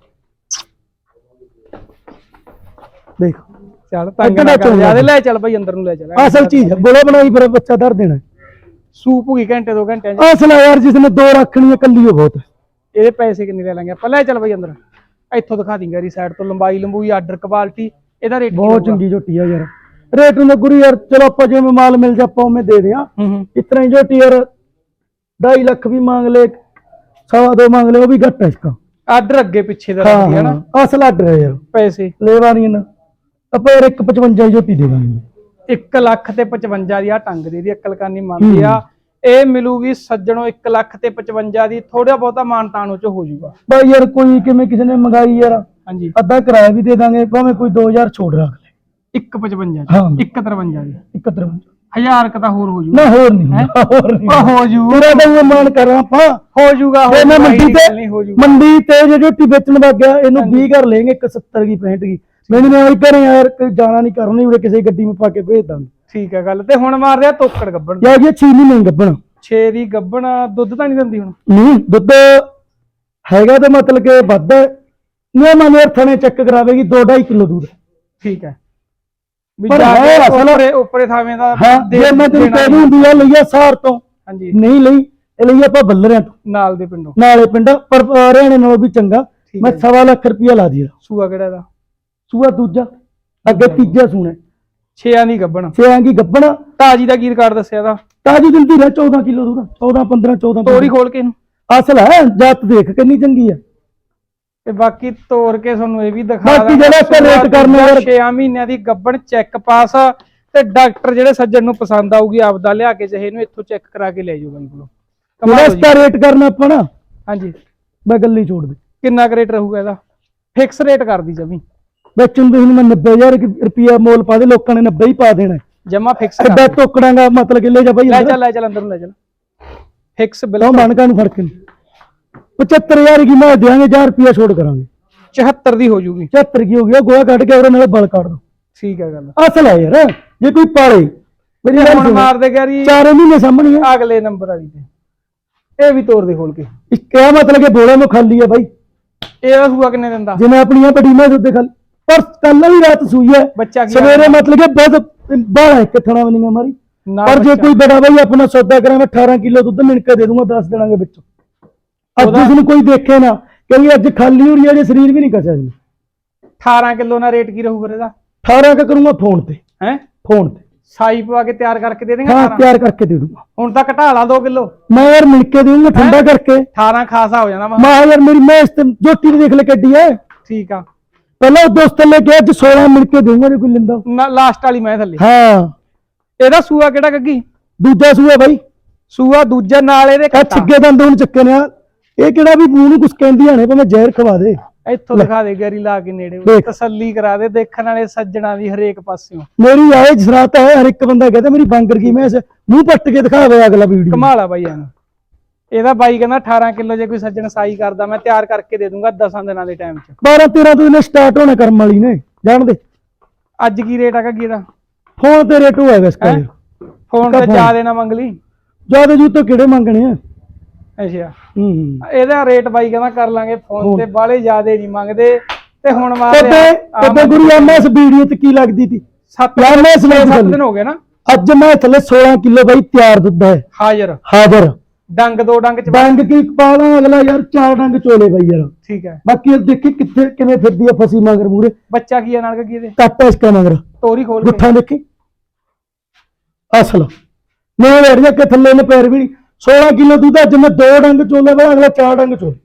ਦੇਖ। ਚੱਲ ਤੰਗ ਨਾ ਲੈ ਕਰ ਚੱਲ ਜਿਆਦੇ ਲੈ ਚੱਲ ਬਈ ਅੰਦਰ ਨੂੰ ਲੈ ਚੱਲ ਅਸਲ ਚੀਜ਼ ਹੈ ਗੋਲਾ ਬਣਾਈ ਫਿਰ ਬੱਚਾ ਦਰ ਦੇਣਾ। ਸੂਪ ਹੋਈ ਘੰਟੇ ਦੋ ਘੰਟਿਆਂ 'ਚ। ਅਸਲ ਹੈ ਯਾਰ ਜਿਸ ਨੇ ਦੋ ਰੱਖਣੀਆਂ ਕੱਲੀ ਉਹ ਬਹੁਤ। ਹੈ ਇਹਦੇ ਪੈਸੇ ਕਿੰਨੇ ਲੈ ਲਾਂਗੇ ਆਪਾਂ? ਲੈ ਚੱਲ ਬਈ ਅੰਦਰ। ਇੱਥੋਂ ਦਿਖਾ ਦੀ ਗਰੀ ਸਾਈਡ ਤੋਂ ਲੰਬਾਈ ਲੰਬੂਈ ਆਰਡਰ ਕੁਆਲਿਟੀ ਇਹਦਾ ਰੇਟ ਬਹੁਤ ਚੰਗੀ ਝੋਟੀ ਆ ਯਾਰ। ਰੇਟ ਨੂੰ ਗੁਰੂ ਯਾਰ ਚਲੋ ਆਪਾਂ ਜਿਵੇਂ ਮਾਲ ਮਿਲ ਜਾ ਆਪਾਂ ਉਵੇਂ ਦੇ ਦਿਆਂ। ਹੂੰ ਹੂੰ। ਇਤਨਾ ਹੀ ਝੋਟੀ ਯਾਰ 2.5 ਲੱਖ ਵੀ ਮੰਗ ਲੈ ਸਵਾ ਦੋ ਮੰਗ ਲੈ ਉਹ ਵੀ ਘੱਟ ਹੈ ਇਸਕਾ ਆਰਡਰ ਅੱਗੇ ਪਿੱਛੇ ਦਾ ਹਾਂ ਹੈ ਨਾ। ਹਾਂ ਅਸਲ ਆਰਡਰ ਹੈ ਯਾਰ। ਪੈਸੇ। ਲੈਵਾ ਨਹੀਂ ਨਾ ਆਪਾਂ ਯਾਰ 155 ਦੀ ਝੋਟੀ ਦੇ ਦਾਂਗੇ। 1 ਲੱਖ ਤੇ 55 ਦੀ ਆ ਟੰਗ ਦੇ ਦੀ ਅਕਲ ਕਾਨੀ ਮੰਨਦੀ ਆ। ਇਹ ਮਿਲੂਗੀ ਸੱਜਣੋ 1 ਲੱਖ ਤੇ 55 ਦੀ ਥੋੜਾ ਬਹੁਤਾ ਮਾਨਤਾਨ ਚ ਹੋ ਜਾਊਗਾ। ਬਾਈ ਯਾਰ ਕੋਈ ਕਿਵੇਂ ਕਿਸੇ ਨੇ ਮੰਗਾਈ ਯਾਰ? ਹਾਂਜੀ। ਅੱਧਾ ਕਿਰਾਇਆ ਵੀ ਦੇ ਦਾਂਗੇ ਭਾਵੇਂ ਕੋਈ 2000 ਛੋੜ ਰੱਖ ਲੈ। 155 ਦੀ ਹਾਂ। 153 ਦੀ? 71 ਹਜ਼ਾਰ ਕ ਤਾਂ ਹੋਰ ਹੋ ਜੂ ਨਾ ਹੋਰ ਨਹੀਂ ਹੁੰਦਾ, ਹੋਰ ਨਹੀਂ ਉਹ ਹੋ ਜੂ ਪੂਰਾ ਤਾਂ ਉਹ ਮਾਨ ਕਰਾਂ ਆਪਾਂ। ਹੋ ਜੂਗਾ ਇਹ ਮੈਂ ਜੂਗਾ, ਮੰਡੀ ਗੱਲ ਨਹੀਂ ਹੋ ਤੇ ਜੂਗਾ ਮੰਡੀ ਤੇ ਜੇ ਝੋਟੀ ਵੇਚਣ ਲੱਗ ਗਿਆ ਇਹਨੂੰ 20 ਕਰ ਲੈਣਗੇ ਇੱਕ 70 ਦੀ 65 ਦੀ। ਮੈਨੂੰ ਨੇ ਆਈ ਕਰੇ ਯਾਰ ਕੋਈ ਜਾਣਾ ਨਹੀਂ ਕਰਨੀ ਉਰੇ ਕਿਸੇ ਗੱਡੀ ਵਿੱਚ ਪਾ ਕੇ ਭੇਜ ਦਾਂਗੇ ਠੀਕ ਹੈ ਗੱਲ ਤੇ ਹੁਣ ਮਾਰ ਰਿਹਾ ਤੋਕੜ ਗੱਬਣ। ਯਾਰ ਇਹ ਛੀਨੀ ਨਹੀਂ ਗੱਬਣ 6 ਦੀ ਗੱਬਣ ਦੁੱਧ ਤਾਂ ਨਹੀਂ ਦਿੰਦੀ ਹੁਣ? ਨਹੀਂ ਦੁੱਧ ਹੈਗਾ ਤਾਂ ਮਤਲਬ ਕਿ ਵੱਧ ਹੈ। ਨਿਯਮਾਂ ਦੇ ਥਣੇ ਚੈੱਕ ਕਰਾਵੇਗੀ 2.5 ਕਿਲੋ ਦੁੱਧ। ਠੀਕ ਹੈ। ਪਰ ਜਾ ਹੈ ਅਸਲ- ਉੱਪਰੇ ਉੱਪਰੇ ਥਾਵੇਂ ਦਾ ਦੇ- ਜੇ ਮੈਂ ਤੈਨੂੰ ਦੇਣਾ ਕਹਿ ਦੂੰਦੀ ਆ। ਲਈਆ ਸਾਰ ਤੋਂ ਹਾਂਜੀ। ਨਹੀਂ ਲਈ ਇਹ ਲਈ ਆਪਾਂ ਬੱਲਰਿਆਂ ਤੋਂ। ਨਾਲ ਦੇ ਪਿੰਡੋਂ। ਨਾਲੇ ਪਿੰਡ ਪਰ ਹਰਿਆਣੇ ਨਾਲੋਂ ਵੀ ਚੰਗਾ। ਮੈਂ ਹੈ। ਸਵਾ ਲੱਖ ਰੁਪਇਆ ਲਾ ਦਿਆ ਸੂਆ ਕਿਹੜਾ ਦਾ ਸੂਆ ਦੂਜਾ ਅੱਗੇ ਤੀਜਾ ਸੂਣਾ ਛੇਆਂ ਦੀ ਗੱਬਣ। ਛੇਆਂਗੀ ਗੱਬਣਾ। ਤਾਜੀ ਦਾ ਕੀ ਰਿਕਾਰਡ ਦੱਸਿਆ ਦਾ ਤਾਜੀ ਦਿੰਦੀ ਰਹਿ 14 ਕਿਲੋ ਦੂਰ 14 15 14 ਤੋਰੀ ਖੋਲ ਕੇ ਇਹਨੂੰ। ਅਸਲ ਹੈ ਜਾਤ ਦੇਖ ਕਿੰਨੀ ਚੰਗੀ ਹੈ। ਤੇ ਬਾਕੀ ਤੋੜ ਕੇ ਤੁਹਾਨੂੰ ਇਹ ਵੀ ਦਿਖਾ ਬਾਕੀ ਜਿਹੜਾ ਆਪਾਂ rate ਕਰਨਾ ਯਾਰ- 6 ਮਹੀਨਿਆਂ ਦੀ ਗੱਬਣ ਚੈੱਕ ਪਾਸ ਤੇ ਡਾਕਟਰ ਜਿਹੜੇ ਸੱਜਣ ਨੂੰ ਪਸੰਦ ਆਊਗੀ ਆਪਦਾ ਲਿਆ ਕੇ ਚਾਹੇ ਇਹਨੂੰ ਇੱਥੋਂ ਚੈੱਕ ਕਰਾ ਕੇ ਲੈ ਜਾਓ ਬਾਈ ਕੋਲੋਂ। ਜਿਹੜਾ ਇਸਦਾ ਰੇਟ ਕਰਨਾ ਆਪਾਂ ਨਾ ਹਾਂਜੀ। ਮੈਂ ਗੱਲ ਹੀ ਛੋੜ ਦੇ। ਕਿੰਨਾ ਕੁ ਰੇਟ ਰਹੂਗਾ ਇਹਦਾ? ਫਿਕਸ ਰੇਟ ਕਰਦੀ ਜਮੀ। ਵੇਚਣ ਦੇ ਹੁਣ ਮੈਂ 90000 ਰੁਪਇਆ ਮੋਲ ਪਾ ਦੇ ਲੋਕਾਂ ਨੇ 90 ਹੀ ਪਾ ਦੇਣਾ। ਜਮਾ ਫਿਕਸ ਐਡਾ ਟੋਕੜਾਂਗਾ ਮਤਲਬ ਕਿ ਲੈ ਜਾ ਭਾਈ ਲੈ ਚੱਲ ਲੈ ਚੱਲ ਅੰਦਰ ਨੂੰ ਲੈ ਚੱਲ। ਫਿਕਸ ਬਿਲਕੁਲ। ਮਨਕਾ ਨੂੰ ਫ਼ਰਕ ਨਹੀਂ 75000 ਕੀ ਮੈਂ ਦੇਾਂਗੇ 1000 ਰੁਪਇਆ ਛੋੜ ਕਰਾਂਗੇ। 74 ਦੀ ਹੋ ਜੂਗੀ। 74 ਕੀ ਹੋ ਗਿਆ? ਗੋਆ ਕੱਢ ਕੇ ਉਹਦੇ ਨਾਲ ਬਲ ਕੱਢ ਦੋ। ਠੀਕ ਹੈ ਗੱਲ। ਅਸਲ ਹੈ ਯਾਰ ਜੇ ਕੋਈ ਪਾਲੇ। ਮੇਰੀ ਗੱਲ ਮਾਰ ਦੇ ਗੈਰੀ ਚਾਰੇ ਮਹੀਨੇ ਸਾਹਮਣੇ ਆ। ਅਗਲੇ ਨੰਬਰ ਵਾਲੀ ਤੇ। ਇਹ ਵੀ ਤੋੜ ਦੇ ਖੋਲ ਕੇ। ਇਹ ਮਤਲਬ ਕਿ ਬੋਲੇ ਨੂੰ ਖਾਲੀ ਹੈ ਬਾਈ। ਇਹਦਾ ਸੂਆ ਕਿੰਨੇ ਦਿੰਦਾ ਜਿਵੇਂ ਆਪਣੀਆਂ ਬੜੀਆਂ ਦੁੱਧ ਖਾਲੀ। ਪਰ ਕੱਲ ਵੀ ਰਾਤ ਸੂਈ ਹੈ। ਕੀ ਸਵੇਰੇ ਮਤਲਬ ਕਿ ਬਹੁਤ ਬਾਹਰ ਇੱਕ ਥਣਾ ਵਨੀਆਂ ਮਾਰੀ। ਨਾ ਪਰ ਜੇ ਬੱਚਾ। ਕੋਈ ਬੜਾ ਬਾਈ ਆਪਣਾ ਸੌਦਾ ਕਰਾਂ ਮੈਂ 18 ਕਿਲੋ ਦੁੱਧ ਮਿਣ ਕੇ ਦੇ ਦੂੰਗਾ 10 ਦਿਨਾਂ ਦੇ ਵਿੱਚ। ਅੱਜ ਉਹਦਾ- ਇਸ ਨੂੰ ਕੋਈ ਦੇਖੇ ਨਾ ਕਿਉਂਕਿ ਅੱਜ ਖਾਲੀ ਹੋ ਰਹੀ ਹੈ ਜੇ ਸਰੀਰ ਵੀ ਨਹੀਂ ਕਸਿਆ ਜੀ। 18 ਕਿਲੋ ਨਾਲ ਰੇਟ ਕੀ ਰਹੂ ਫਿਰ ਇਹਦਾ? 18 ਕ ਕਰੂੰਗਾ ਫੋਨ ਤੇ। ਹੈ? ਫੋਨ ਤੇ। ਸਾਈ ਪਵਾ ਕੇ ਤਿਆਰ ਕਰਕੇ ਦੇ ਦੇਂਗੇ ਹਾਂ 18 ਤਿਆਰ ਕਰਕੇ ਦੇ ਦੂੰਗਾ। ਹੁਣ ਤਾਂ ਘਟਾ ਲਾ 2 ਕਿਲੋ। ਮੈਂ ਯਾਰ ਮਿਲ ਕੇ ਦੇਊਂਗਾ ਠੰਡਾ ਕਰਕੇ। 18 ਖਾਸਾ ਹੋ ਜਾਣਾ ਵਾ। ਮੈਂ ਯਾਰ ਮੇਰੀ ਮੈਂ ਇਸ ਤੇ ਜੋਟੀ ਵੀ ਦੇਖ ਲੈ ਕੱਢੀ ਹੈ। ਠੀਕ ਆ। ਪਹਿਲਾਂ ਉਹ ਦੋਸਤ ਲੈ ਕੇ ਅੱਜ 16 ਮਿਲ ਕੇ ਦੇਊਂਗਾ ਜੇ ਕੋਈ ਲਿੰਦਾ। ਲਾਸਟ ਵਾਲੀ ਮੈਂ ਥੱਲੇ। ਹਾਂ। ਇਹਦਾ ਸੂਆ ਕਿਹੜਾ ਗੱਗੀ ਦੂਜਾ ਸੂਆ ਬਾਈ। ਸੂਆ ਦੂਜਾ ਨਾਲ ਇਹਦੇ ਆ ਕੱਟਾ। ਛਿੱਗੇ ਦੰਦ ਹੁਣ ਚੱਕੇ ਨੇ ਆ। ਇਹ ਕਿਹੜਾ ਵੀ ਮੂੰਹ ਨੂੰ ਕੁਝ ਕਹਿੰਦੀਆਂ ਨੇ ਭਾਵੇਂ ਜ਼ਹਿਰ ਖਵਾ ਦੇ। ਇੱਥੋਂ ਦਿਖਾ ਦੇ ਗੈਰੀ ਲਾ ਕੇ ਨੇੜੇ। ਦੇਖ। ਤਸੱਲੀ ਕਰਾ ਦੇ ਦੇਖਣ ਵਾਲੇ ਸੱਜਣਾ ਦੀ ਹਰੇਕ ਪਾਸਿਓਂ। ਮੇਰੀ ਆਏ ਜਸਰਾਤ ਹੈ ਹਰ ਇੱਕ ਬੰਦਾ ਕਹਿੰਦਾ ਮੇਰੀ ਬਾਂਗਰ ਕੀ ਮੈਂ ਮੂੰਹ ਪੱਟ ਕੇ ਦਿਖਾਵੇ ਅਗਲਾ ਵੀਡੀਓ ਕਮਾਲਾ ਬਾਈ ਇਹਨੂੰ ਇਹਦਾ ਬਾਈ ਕਹਿੰਦਾ 18 ਕਿਲੋ ਜੇ ਕੋਈ ਸੱਜਣ ਸਾਈ ਕਰਦਾ ਮੈਂ ਤਿਆਰ ਕਰਕੇ ਦੇ ਦੂੰਗਾ 10 ਦਿਨਾਂ ਦੇ ਟਾਈਮ 'ਚ। 12 13 ਤੋਂ ਇਹਨੇ ਸਟਾਰਟ ਹੋਣਾ ਕਰਮ ਵਾਲੀ ਨੇ ਜਾਣ ਦੇ। ਅੱਜ ਕੀ ਰੇਟ ਆ ਗੱਗੀ ਦਾ ਫੋਨ ਤੇ ਰੇਟ ਹੋਏਗਾ ਇਸ ਹੈਂ? ਫੋਨ ਕਾ ਤੇ ਫੋਨ? ਜਾ ਦੇਣਾ ਮੰਗ ਲਈ? ਜ਼ਿਆਦਾ ਜੂ ਤੋਂ ਕਿਹੜੇ ਮੰਗਣੇ ਆ? ਅੱਛਾ। ਹੂੰ। ਹੂੰ ਇਹਦਾ ਰੇਟ ਬਾਈ ਕਹਿੰਦਾ ਕਰ ਲਾਂਗੇ ਫੋਨ ਤੇ ਬਾਲੇ ਜ਼ਿਆਦੇ ਨਹੀਂ ਮੰਗਦੇ। ਤੇ ਹੁਣ ਮਾਰ ਕਦੇ ਕਦੇ ਗੁਰੂ ਆਮਾ ਇਸ ਵੀਡੀਓ ਤੇ ਕੀ ਲੱਗਦੀ ਸੀ? ਸੱਤ ਯਾਰ ਮੈਂ ਇਸ ਲਈ ਦਿਨ ਹੋ ਗਏ ਨਾ। ਅੱਜ ਮੈਂ ਥੱਲੇ 16 ਕਿਲੋ ਬਾਈ ਤਿਆਰ ਦੁੱਧ ਹੈ। ਹਾਜ਼ਰ। ਹਾਜ਼ਰ। ਡੰਗ ਦੋ ਡੰਗ ਚ ਡੰਗ ਕੀ ਪਾਲਾ ਅਗਲਾ ਯਾਰ ਚਾਰ ਡੰਗ ਚੋਲੇ ਬਾਈ ਯਾਰ। ਠੀਕ ਹੈ। ਬਾਕੀ ਦੇਖੀ ਕਿੱਥੇ ਕਿਵੇਂ ਫਿਰਦੀ ਆ ਫਸੀ ਮਗਰ ਮੂਰੇ ਬੱਚਾ ਕੀ ਹੈ ਨਾਲ ਗੱਗੀ ਇਹਦੇ? ਕੱਟ ਇਸਕਾ ਮਗਰ। ਤੋਰੀ ਖੋਲ ਕੇ। ਗੁੱਠਾ ਦੇਖੀ। ਅਸਲ। ਮੈਂ ਵੇੜਿਆ ਕਿ ਥੱਲੇ ਨੇ ਪੈਰ ਵੀ ਨਹੀਂ 16 ਕਿਲੋ ਦੁੱਧ ਅੱਜ ਮੈਂ ਦੋ ਡੰਗ ਚੋਲੇ ਵਾ ਅਗਲਾ ਚਾਰ ਡੰਗ ਚੋਲੇ।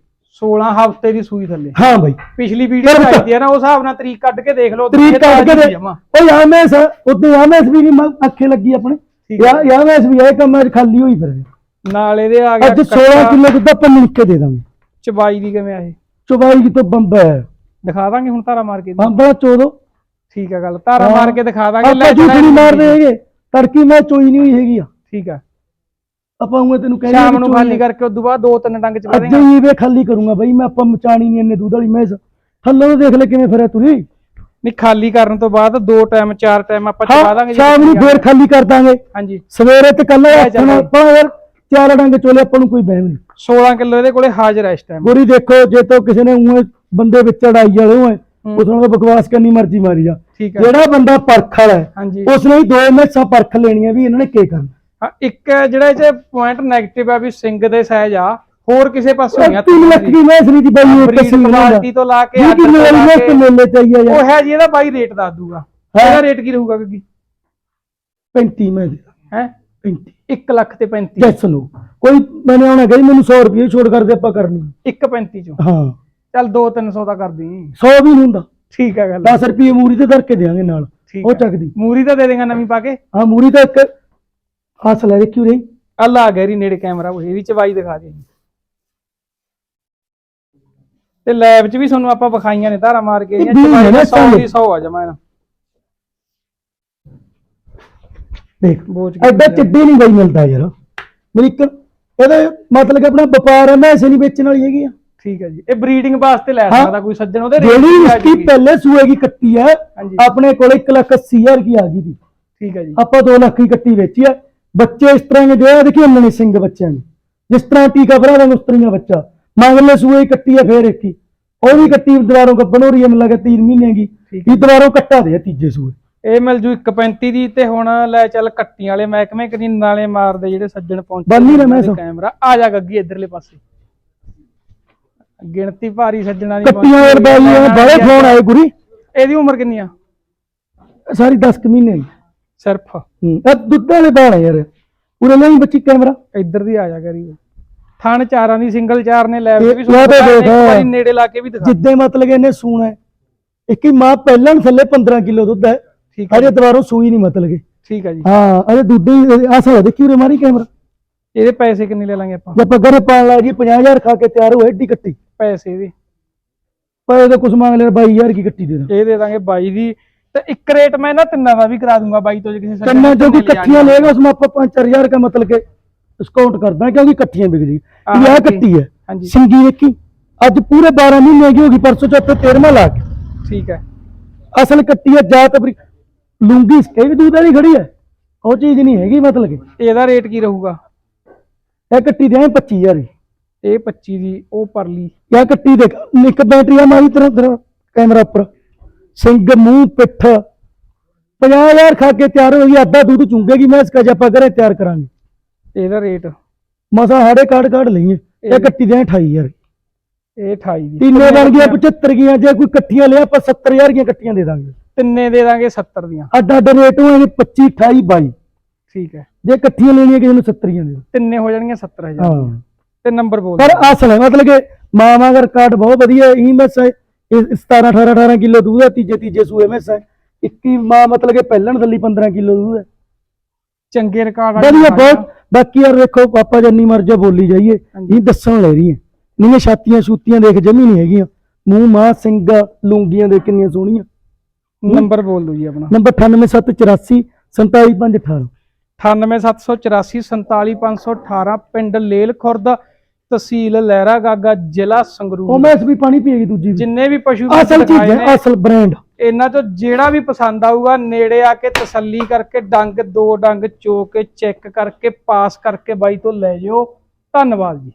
16 ਹਫ਼ਤੇ ਦੀ ਸੂਈ ਥੱਲੇ। ਹਾਂ ਬਾਈ। ਪਿਛਲੀ ਵੀਡੀਓ ਫਿਰ ਚਾਹੀਦੀ ਹੈ ਨਾ ਉਸ ਹਿਸਾਬ ਨਾਲ ਤਰੀਕ ਕੱਢ ਕੇ ਦੇਖ ਲਓ ਤਰੀਕ ਕੱਢ ਕੇ ਦੇ ਜਮਾ ਉਹ ਯਾਮੇਸ ਉੱਤੇ ਯਾਮੇਸ ਵੀ ਨਹੀਂ ਅੱਖੇ ਲੱਗੀ ਆਪਣੇ। ਠੀਕ ਯਾ ਯਾਮੇਸ ਵੀ ਇਹ ਕੰਮ ਅੱਜ ਖਾਲੀ ਹੋਈ ਫਿਰ। ਨਾਲ ਇਹਦੇ ਆ ਗਿਆ ਅੱਜ 16 ਕਿਲੋ ਦੁੱਧ ਆਪਾਂ ਮਿਲ ਕੇ ਦੇ ਦਾਂਗੇ। ਚਬਾਈ ਦੀ ਕਿਵੇਂ ਆ ਇਹ? ਚੁਬਾਈ ਕੀ ਤੋਂ ਬੰਬਾ ਹੈ। ਦਿਖਾ ਦਾਂਗੇ ਹੁਣ ਧਾਰਾ ਮਾਰ ਕੇ ਇਹਦੀ। ਬੰਬਾ ਚੋਦੋ ਠੀਕ ਹੈ ਗੱਲ ਧਾਰਾ। ਮਾਰ ਕੇ ਦਿਖਾ ਦਾਂਗੇ ਆਪਾਂ ਝੂਠ ਨਹੀਂ ਮਾਰਦੇ ਹੈਗੇ। ਤੜਕੀ ਮੈਂ ਚੋਈ ਨਹੀਂ ਹੋਈ ਹੈਗੀ ਆ। ਠੀਕ ਹੈ ਆਪਾਂ ਉਹ ਤੈਨੂੰ ਕਹਿੰਦੇ ਸ਼ਾਮ ਨੂੰ ਖਾਲੀ ਕਰਕੇ ਉਦੋਂ ਬਾਅਦ ਦੋ ਤਿੰਨ ਡੰਗ ਚ ਅੱਜ ਹੀ ਵੇ ਖਾਲੀ ਕਰੂੰਗਾ ਬਈ ਮੈਂ ਆਪਾਂ ਮਚਾਣੀ ਨਹੀਂ ਇੰਨੇ ਦੁੱਧ ਵਾਲੀ ਮੈਸ ਥੱਲੋਂ ਦੇਖ ਲੈ ਕਿਵੇਂ ਫਿਰਿਆ ਤੁਰੀ ਨਹੀਂ ਖਾਲੀ ਕਰਨ ਤੋਂ ਬਾਅਦ ਦੋ ਟਾਈਮ ਚਾਰ ਟਾਈਮ ਆਪਾਂ ਹਾਂ ਦਾਂਗੇ ਸ਼ਾਮ ਨੂੰ ਫੇਰ ਖਾਲੀ ਕਰ ਦਾਂਗੇ। ਹਾਂਜੀ। ਸਵੇਰੇ ਤੇ ਕੱਲ ਆਖਣਾ ਆਪਾਂ ਯਾਰ ਚਾਰ ਡੰਗ ਚੋਲੇ ਆਪਾਂ ਨੂੰ ਕੋਈ ਬਹਿਮ ਨਹੀਂ। 16 ਕਿਲੋ ਇਹਦੇ ਕੋਲੇ ਹਾਜ਼ਰ ਹੈ ਇਸ ਟਾਈਮ ਗੋਰੀ ਦੇਖੋ ਜੇ ਤੋਂ ਕਿਸੇ ਨੇ ਉਵੇਂ ਬੰਦੇ ਵਿੱਚ ਚੜਾਈ ਵਾਲੇ ਹੋਏ ਉਸ ਨਾਲ ਬਕਵਾਸ ਕਰਨੀ ਮਰਜ਼ੀ ਮਾਰੀ ਜਾ। ਜਿਹੜਾ ਬੰਦਾ ਪਰਖ ਵਾਲਾ ਹੈ ਉਸ ਨੇ ਹੀ ਦੋ ਮੈਸਾਂ ਪਰਖ ਲੈਣੀਆਂ ਵੀ ਇਹਨਾਂ ਨੇ ਕੀ ਕਰਨਾ। ਇੱਕ ਜਿਹੜਾ ਇਹ ਪੁਆਇੰਟ 네ਗੇਟਿਵ ਆ ਵੀ ਸਿੰਘ ਦੇ ਸਾਈਜ਼ ਆ ਹੋਰ ਕਿਸੇ ਪਾਸੋਂ ਨਹੀਂ ਆ। 3 ਲੱਖ ਦੀ ਮੈਸ ਨਹੀਂ ਦੀ ਬਾਈ ਇੱਕ ਬਰੀਡ ਸਿੰਘ ਕੁਆਲਿਟੀ ਤੋਂ ਲਾ ਕੇ ਮੇਲੇ ਚਾਹੀਏ ਉਹ ਹੈ ਜੀ ਇਹਦਾ ਬਾਈ ਰੇਟ ਦੱਸ ਦੂਗਾ। ਇਹਦਾ ਰੇਟ ਕੀ ਰਹੂਗਾ ਕਿਉਂਕਿ? 35 ਮੈਂ ਦੇ ਹੈ? 35 1 ਲੱਖ ਤੇ 35 ਜੈਸ ਨੂੰ ਕੋਈ ਮੈਨੇ ਆਉਣਾ ਗਈ ਮੈਨੂੰ 100 ਰੁਪਏ ਛੋੜ ਕਰਦੇ ਆਪਾਂ ਕਰਨੀ। 1 35 ਚੋਂ। ਹਾਂ। ਚੱਲ 2 300 ਦਾ ਕਰ ਦੀ 100 ਵੀ ਨਹੀਂ ਹੁੰਦਾ। ਠੀਕ ਹੈ ਗੱਲ 10 ਰੁਪਏ ਮੂਰੀ ਤੇ ਧਰ ਕੇ ਦੇਾਂਗੇ ਨਾਲ। ਉਹ। ਚੱਕਦੀ। ਮੂਰੀ ਤਾਂ ਦੇ ਦੇਗਾ ਨਵੀਂ ਪਾ ਕੇ। ਹਾਂ ਮੂਰੀ ਤਾਂ ਇੱਕ ਹੱਸ ਲੈ ਦੇਖਿਓ ਰਹੀ ਅੱਲਾ ਆ ਗੈਰੀ ਨੇੜੇ ਕੈਮਰਾ ਉਹ ਇਹਦੀ ਚਵਾਈ ਦਿਖਾ ਦੇ। ਤੇ ਲੈਬ 'ਚ ਵੀ ਤੁਹਾਨੂੰ ਆਪਾਂ ਵਿਖਾਈਆਂ ਨੇ ਧਾਰਾ ਮਾਰ ਕੇ। ਚਵਾਈ ਹੈ ਨਾ 100 ਦੀ ਸਾਨੂੰ। 100 ਆ ਜਮਾ ਦੇਖ ਬੋਝ ਐਡਾ ਚੱਡੀ ਨਹੀਂ ਬਈ ਮਿਲਦਾ ਯਾਰ। ਮੇਰੀ ਇੱਕ ਇਹਦਾ ਮਤਲਬ ਕਿ ਆਪਣਾ ਵਪਾਰ ਹੈ ਮੈਂ ਐਸੇ ਨਹੀਂ ਵੇਚਣ ਵਾਲੀ ਹੈਗੀ ਆ। ਠੀਕ ਹੈ ਜੀ। ਇਹ ਬਰੀਡਿੰਗ ਵਾਸਤੇ ਲੈ ਹਾਂ। ਸਕਦਾ ਕੋਈ ਸੱਜਣ ਉਹਦੇ rate ਜਿਹੜੀ ਵੀ ਆ। ਪਹਿਲੇ ਸੂਏ ਦੀ ਕੱਟੀ ਹੈ ਹਾਂਜੀ। ਆਪਣੇ ਕੋਲ 1 ਲੱਖ 80 ਹਜ਼ਾਰ ਕੀ ਆ ਗਈ ਦੀ। ਠੀਕ ਹੈ ਜੀ। ਆਪਾਂ 2 ਲੱਖ ਦੀ ਕੱਟੀ ਵੇਚੀ ਹੈ ਬੱਚੇ ਇਸ ਤਰ੍ਹਾਂ ਦੇ ਆ ਦੇਖੀ ਅੰਨਣੇ ਸਿੰਘ ਬੱਚਿਆਂ ਨੇ। ਜਿਸ ਤਰ੍ਹਾਂ ਟੀਕਾ ਭਰਾ ਦਾ ਉਸ ਤਰ੍ਹਾਂ ਬੱਚਾ। ਮਗਰਲੇ ਸੂਏ ਦੀ ਕੱਟੀ ਹੈ ਫੇਰ ਇੱਕੀ ਉਹ ਵੀ ਕੱਟੀ ਦੁਬਾਰੋਂ ਗੱਬਣ ਹੋ ਰਹੀ ਹੈ ਮੈਨੂੰ ਲੱਗਾ 3 ਮਹੀਨਿਆਂ ਦੀ। ਠੀਕ ਇਹ ਦੁਬਾਰੋਂ ਕੱਟਾ ਦੇ ਤੀਜੇ ਸੂਏ। ਇਹ ਮਿਲ ਜੂ 135 ਦੀ ਤੇ ਹੁਣ ਲੈ ਚੱਲ ਕੱਟੀਆਂ ਵਾਲੇ ਮਹਿਕਮੇ ਕਦੀ ਨਾਲੇ ਮਾਰਦੇ ਜਿਹੜੇ ਸੱਜਣ ਪਹੁੰਚੇ ਬੰਨ ਨਾ ਮੈਂ ਸੋ। ਕੈਮਰਾ। ਆ ਜਾ ਗੱਗੀ ਇਧਰਲੇ ਪਾਸੇ। ਗਿਣਤੀ ਭਾਰੀ ਸੱਜਣਾ ਦੀ ਕੱਟੀਆਂ ਯਾਰ ਬਾਈ ਇਹ ਬੜੇ ਫੋਨ ਆਏ ਗੁਰੀ। ਇਹਦੀ ਉਮਰ ਕਿੰਨੀ ਆ? ਸਾਰੀ 10 ਕੁ ਮਹੀਨੇ ਸਿਰਫ। ਹੂੰ ਇਹ ਦੁੱਧ ਵਾਲੇ ਬਾਲ ਆ ਯਾਰ। ਪੂਰੇ ਨਹੀਂ ਬੱਚੀ ਕੈਮਰਾ। ਇੱਧਰ ਦੀ ਆ ਜਾ ਕਰੀ। ਥਣ ਚਾਰਾਂ ਦੀ ਸਿੰਗਲ ਚਾਰ ਨੇ ਇਹ- ਵੀ ਇਹ ਤਾਂ ਦੇਖ। ਨੇੜੇ ਲਾ ਕੇ ਵੀ ਦਿਖਾ। ਜਿੱਦੇ ਮਤਲਬ ਇਹਨੇ ਸੂਣਾ ਹੈ। ਇੱਕ ਹੀ ਮਾਂ ਪਹਿਲਾਂ ਨੂੰ ਥੱਲੇ 15 ਕਿਲੋ ਦੁੱਧ ਹੈ। ਠੀਕ ਹੈ ਅਜੇ ਦੁਬਾਰੋਂ ਸੂਈ ਨਹੀਂ ਮਤਲਬ ਕਿ। ਠੀਕ ਹੈ ਜੀ। ਹਾਂ ਅਜੇ ਦੂਡੀ ਆਸਾ ਹੈ ਦੇਖੀ ਉਰੇ ਮਾਰੀ ਕੈਮਰਾ ਇਹਦੇ ਪੈਸੇ ਕਿੰਨੇ ਲੈ ਲਾਂਗੇ ਆਪਾਂ? ਆਪਾਂ ਘਰੇ ਪਾਣ ਲਾ ਜੀ 50000 ਖਾ ਕੇ ਤਿਆਰ ਹੋਏ ਏਡੀ ਕੱਟੀ। ਪੈਸੇ ਦੀ ਪਰ ਇਹਦੇ ਕੁਝ ਮੰਗ ਲੈਣ 22000 ਕੀ ਕੱਟੀ ਦੇ ਦੇ ਦੇ ਦਾਂਗੇ 22 ਦੀ। ਤੇ ਇੱਕ ਰੇਟ ਮੈਂ ਨਾ ਤਿੰਨਾਂ ਦਾ ਵੀ ਕਰਾ ਦੂੰਗਾ 22 ਤੋਂ ਜੇ ਕਿਸੇ ਤਿੰਨਾਂ ਜੋ ਕਿ ਇਕੱਠੀਆਂ ਲਏਗਾ ਉਸ ਮੈਂ ਆਪਾਂ 5-4000 ਦਾ ਮਤਲਬ ਕਿ ਡਿਸਕਾਊਂਟ ਕਰਦਾ ਕਿਉਂਕਿ ਇਕੱਠੀਆਂ ਵਿਕ ਜੀ ਇਹ ਇਕੱਠੀ ਹੈ। ਸਿੰਗੀ ਦੇਖੀ। ਅੱਜ ਪੂਰੇ 12 ਮਹੀਨੇ ਹੋ ਗਈ ਪਰਸੋਂ ਚੌਥੇ 13ਵਾਂ ਲਾ ਕੇ। ਠੀਕ ਹੈ। ਅਸਲ ਕੱਟੀ ਹੈ ਜਾਤ ਅਫਰੀਕਾ ਲੂੰਗੀ ਇਹ ਵੀ ਦੂਧ ਵਾਲੀ ਖੜੀ ਹੈ ਉਹ ਚੀਜ਼ ਨਹੀਂ ਹੈਗੀ ਮਤਲਬ ਕਿ। ਇਹਦਾ ਰੇਟ ਕੀ ਰਹੂਗਾ? ਇਹ ਕੱਟੀ ਦੇ 25000 ਦੀ। ਇਹ 25 ਦੀ ਉਹ ਪਰਲੀ। ਇਹ ਕੱਟੀ ਦੇਖ ਨਿੱਕ ਬੈਟਰੀ ਆ ਮਾਰੀ ਤਰ੍ਹਾਂ ਤਰ੍ਹਾਂ ਕੈਮਰਾ ਉੱਪਰ। ਸਿੰਘ ਮੂੰਹ ਪਿੱਠ। 50000 ਖਾ ਕੇ ਤਿਆਰ ਹੋ ਗਈ ਅੱਧਾ ਦੁੱਧ ਚੁੰਗੇਗੀ ਮੈਂ ਇਸ ਕਾ ਆਪਾਂ ਘਰੇ ਤਿਆਰ ਕਰਾਂਗੇ। ਇਹਦਾ ਰੇਟ? ਮਸਾ ਹਾੜੇ ਕਾੜ ਕਾੜ ਲਈਏ। ਇਹ ਕੱਟੀ ਦੇ 28000 ਇਹ 28 ਦੀ। ਤਿੰਨੇ ਬਣ ਗਿਆ 75 ਗੀਆਂ ਜੇ ਕੋਈ ਇਕੱਠੀਆਂ ਲਿਆ ਆਪਾਂ 70000 ਦੀਆਂ ਇਕੱਠੀਆਂ ਦੇ ਦਾਂਗੇ। ਤਿੰਨੇ ਦੇ ਦਾਂਗੇ 70 ਦੀਆਂ। ਅੱਡ ਅੱਡ ਰੇਟ ਹੋਏ ਨੇ 25 28 22 ਠੀਕ ਹੈ। ਜੇ ਇਕੱਠੀਆਂ ਲੈਣੀਆਂ ਕਿਸੇ ਨੂੰ 70 ਦੀਆਂ ਦੇ। ਦਿਓ। ਤਿੰਨੇ ਹੋ ਜਾਣਗੀਆਂ 70000 ਹਾਂ। ਤੇ ਨੰਬਰ ਬੋਲ ਪਰ ਅਸਲ ਹੈ ਮਤਲਬ ਕਿ ਮਾਮਾ ਦਾ ਰਿਕਾਰਡ ਬਹੁਤ ਵਧੀਆ ਹੈ ਇਹ ਮੈਸ ਹੈ ਇਹ 17 18 18 ਕਿਲੋ ਦੁੱਧ ਹੈ ਤੀਜੇ ਤੀਜੇ ਸੂਏ ਮੈਸ ਹੈ। 21 ਮਾਂ ਮਤਲਬ ਕਿ ਪਹਿਲਣ ਥੱਲੀ 15 ਕਿਲੋ ਦੁੱਧ ਹੈ। ਚੰਗੇ ਰਿਕਾਰਡ ਵਧੀਆ ਬਹੁਤ। ਬਾਕੀ ਯਾਰ ਦੇਖੋ ਪਾਪਾ ਜੰਨੀ ਮਰਜ਼ਾ ਬੋਲੀ ਜਾਈਏ। ਇਹ ਦੱਸਣ ਲੈ ਰਹੀ ਹੈ। ਨਹੀਂ ਛਾਤੀਆਂ ਛੂਤੀਆਂ ਦੇਖ ਜਮੀ ਨਹੀਂ ਹੈਗੀਆਂ। ਮੂੰਹ ਮਾਂ ਸਿੰਘਾ ਲੂੰਗੀਆਂ ਦੇ ਕਿੰਨੀਆਂ ਸੋਹਣੀਆਂ। ਨੰਬਰ ਬੋਲ ਦਿਓ ਜੀ ਆਪਣਾ। ਨੰਬਰ 98784 47518 98784 47518 ਪਿੰਡ ਲੇਲ ਖੁਰਦ ਤਹਿਸੀਲ ਲਹਿਰਾ ਗਾਗਾ ਜ਼ਿਲ੍ਹਾ ਉਹ ਸੰਗਰੂਰ ਮੈਸ ਵੀ ਪਾਣੀ ਪੀਏਗੀ ਦੂਜੀ ਵੀ। ਜਿੰਨੇ ਵੀ ਪਸ਼ੂ ਅਸਲ ਚੀਜ਼ ਹੈ ਅਸਲ ਬ੍ਰਾਂਡ ਇਹਨਾਂ ਤੋਂ ਜਿਹੜਾ ਵੀ ਪਸੰਦ ਆਊਗਾ ਨੇੜੇ ਆ ਕੇ ਤਸੱਲੀ ਕਰਕੇ ਡੰਗ ਦੋ ਡੰਗ ਚੋ ਕੇ ਚੈੱਕ ਕਰਕੇ ਪਾਸ ਕਰਕੇ ਬਾਈ ਤੋਂ ਲੈ ਜਿਓ। ਧੰਨਵਾਦ ਜੀ।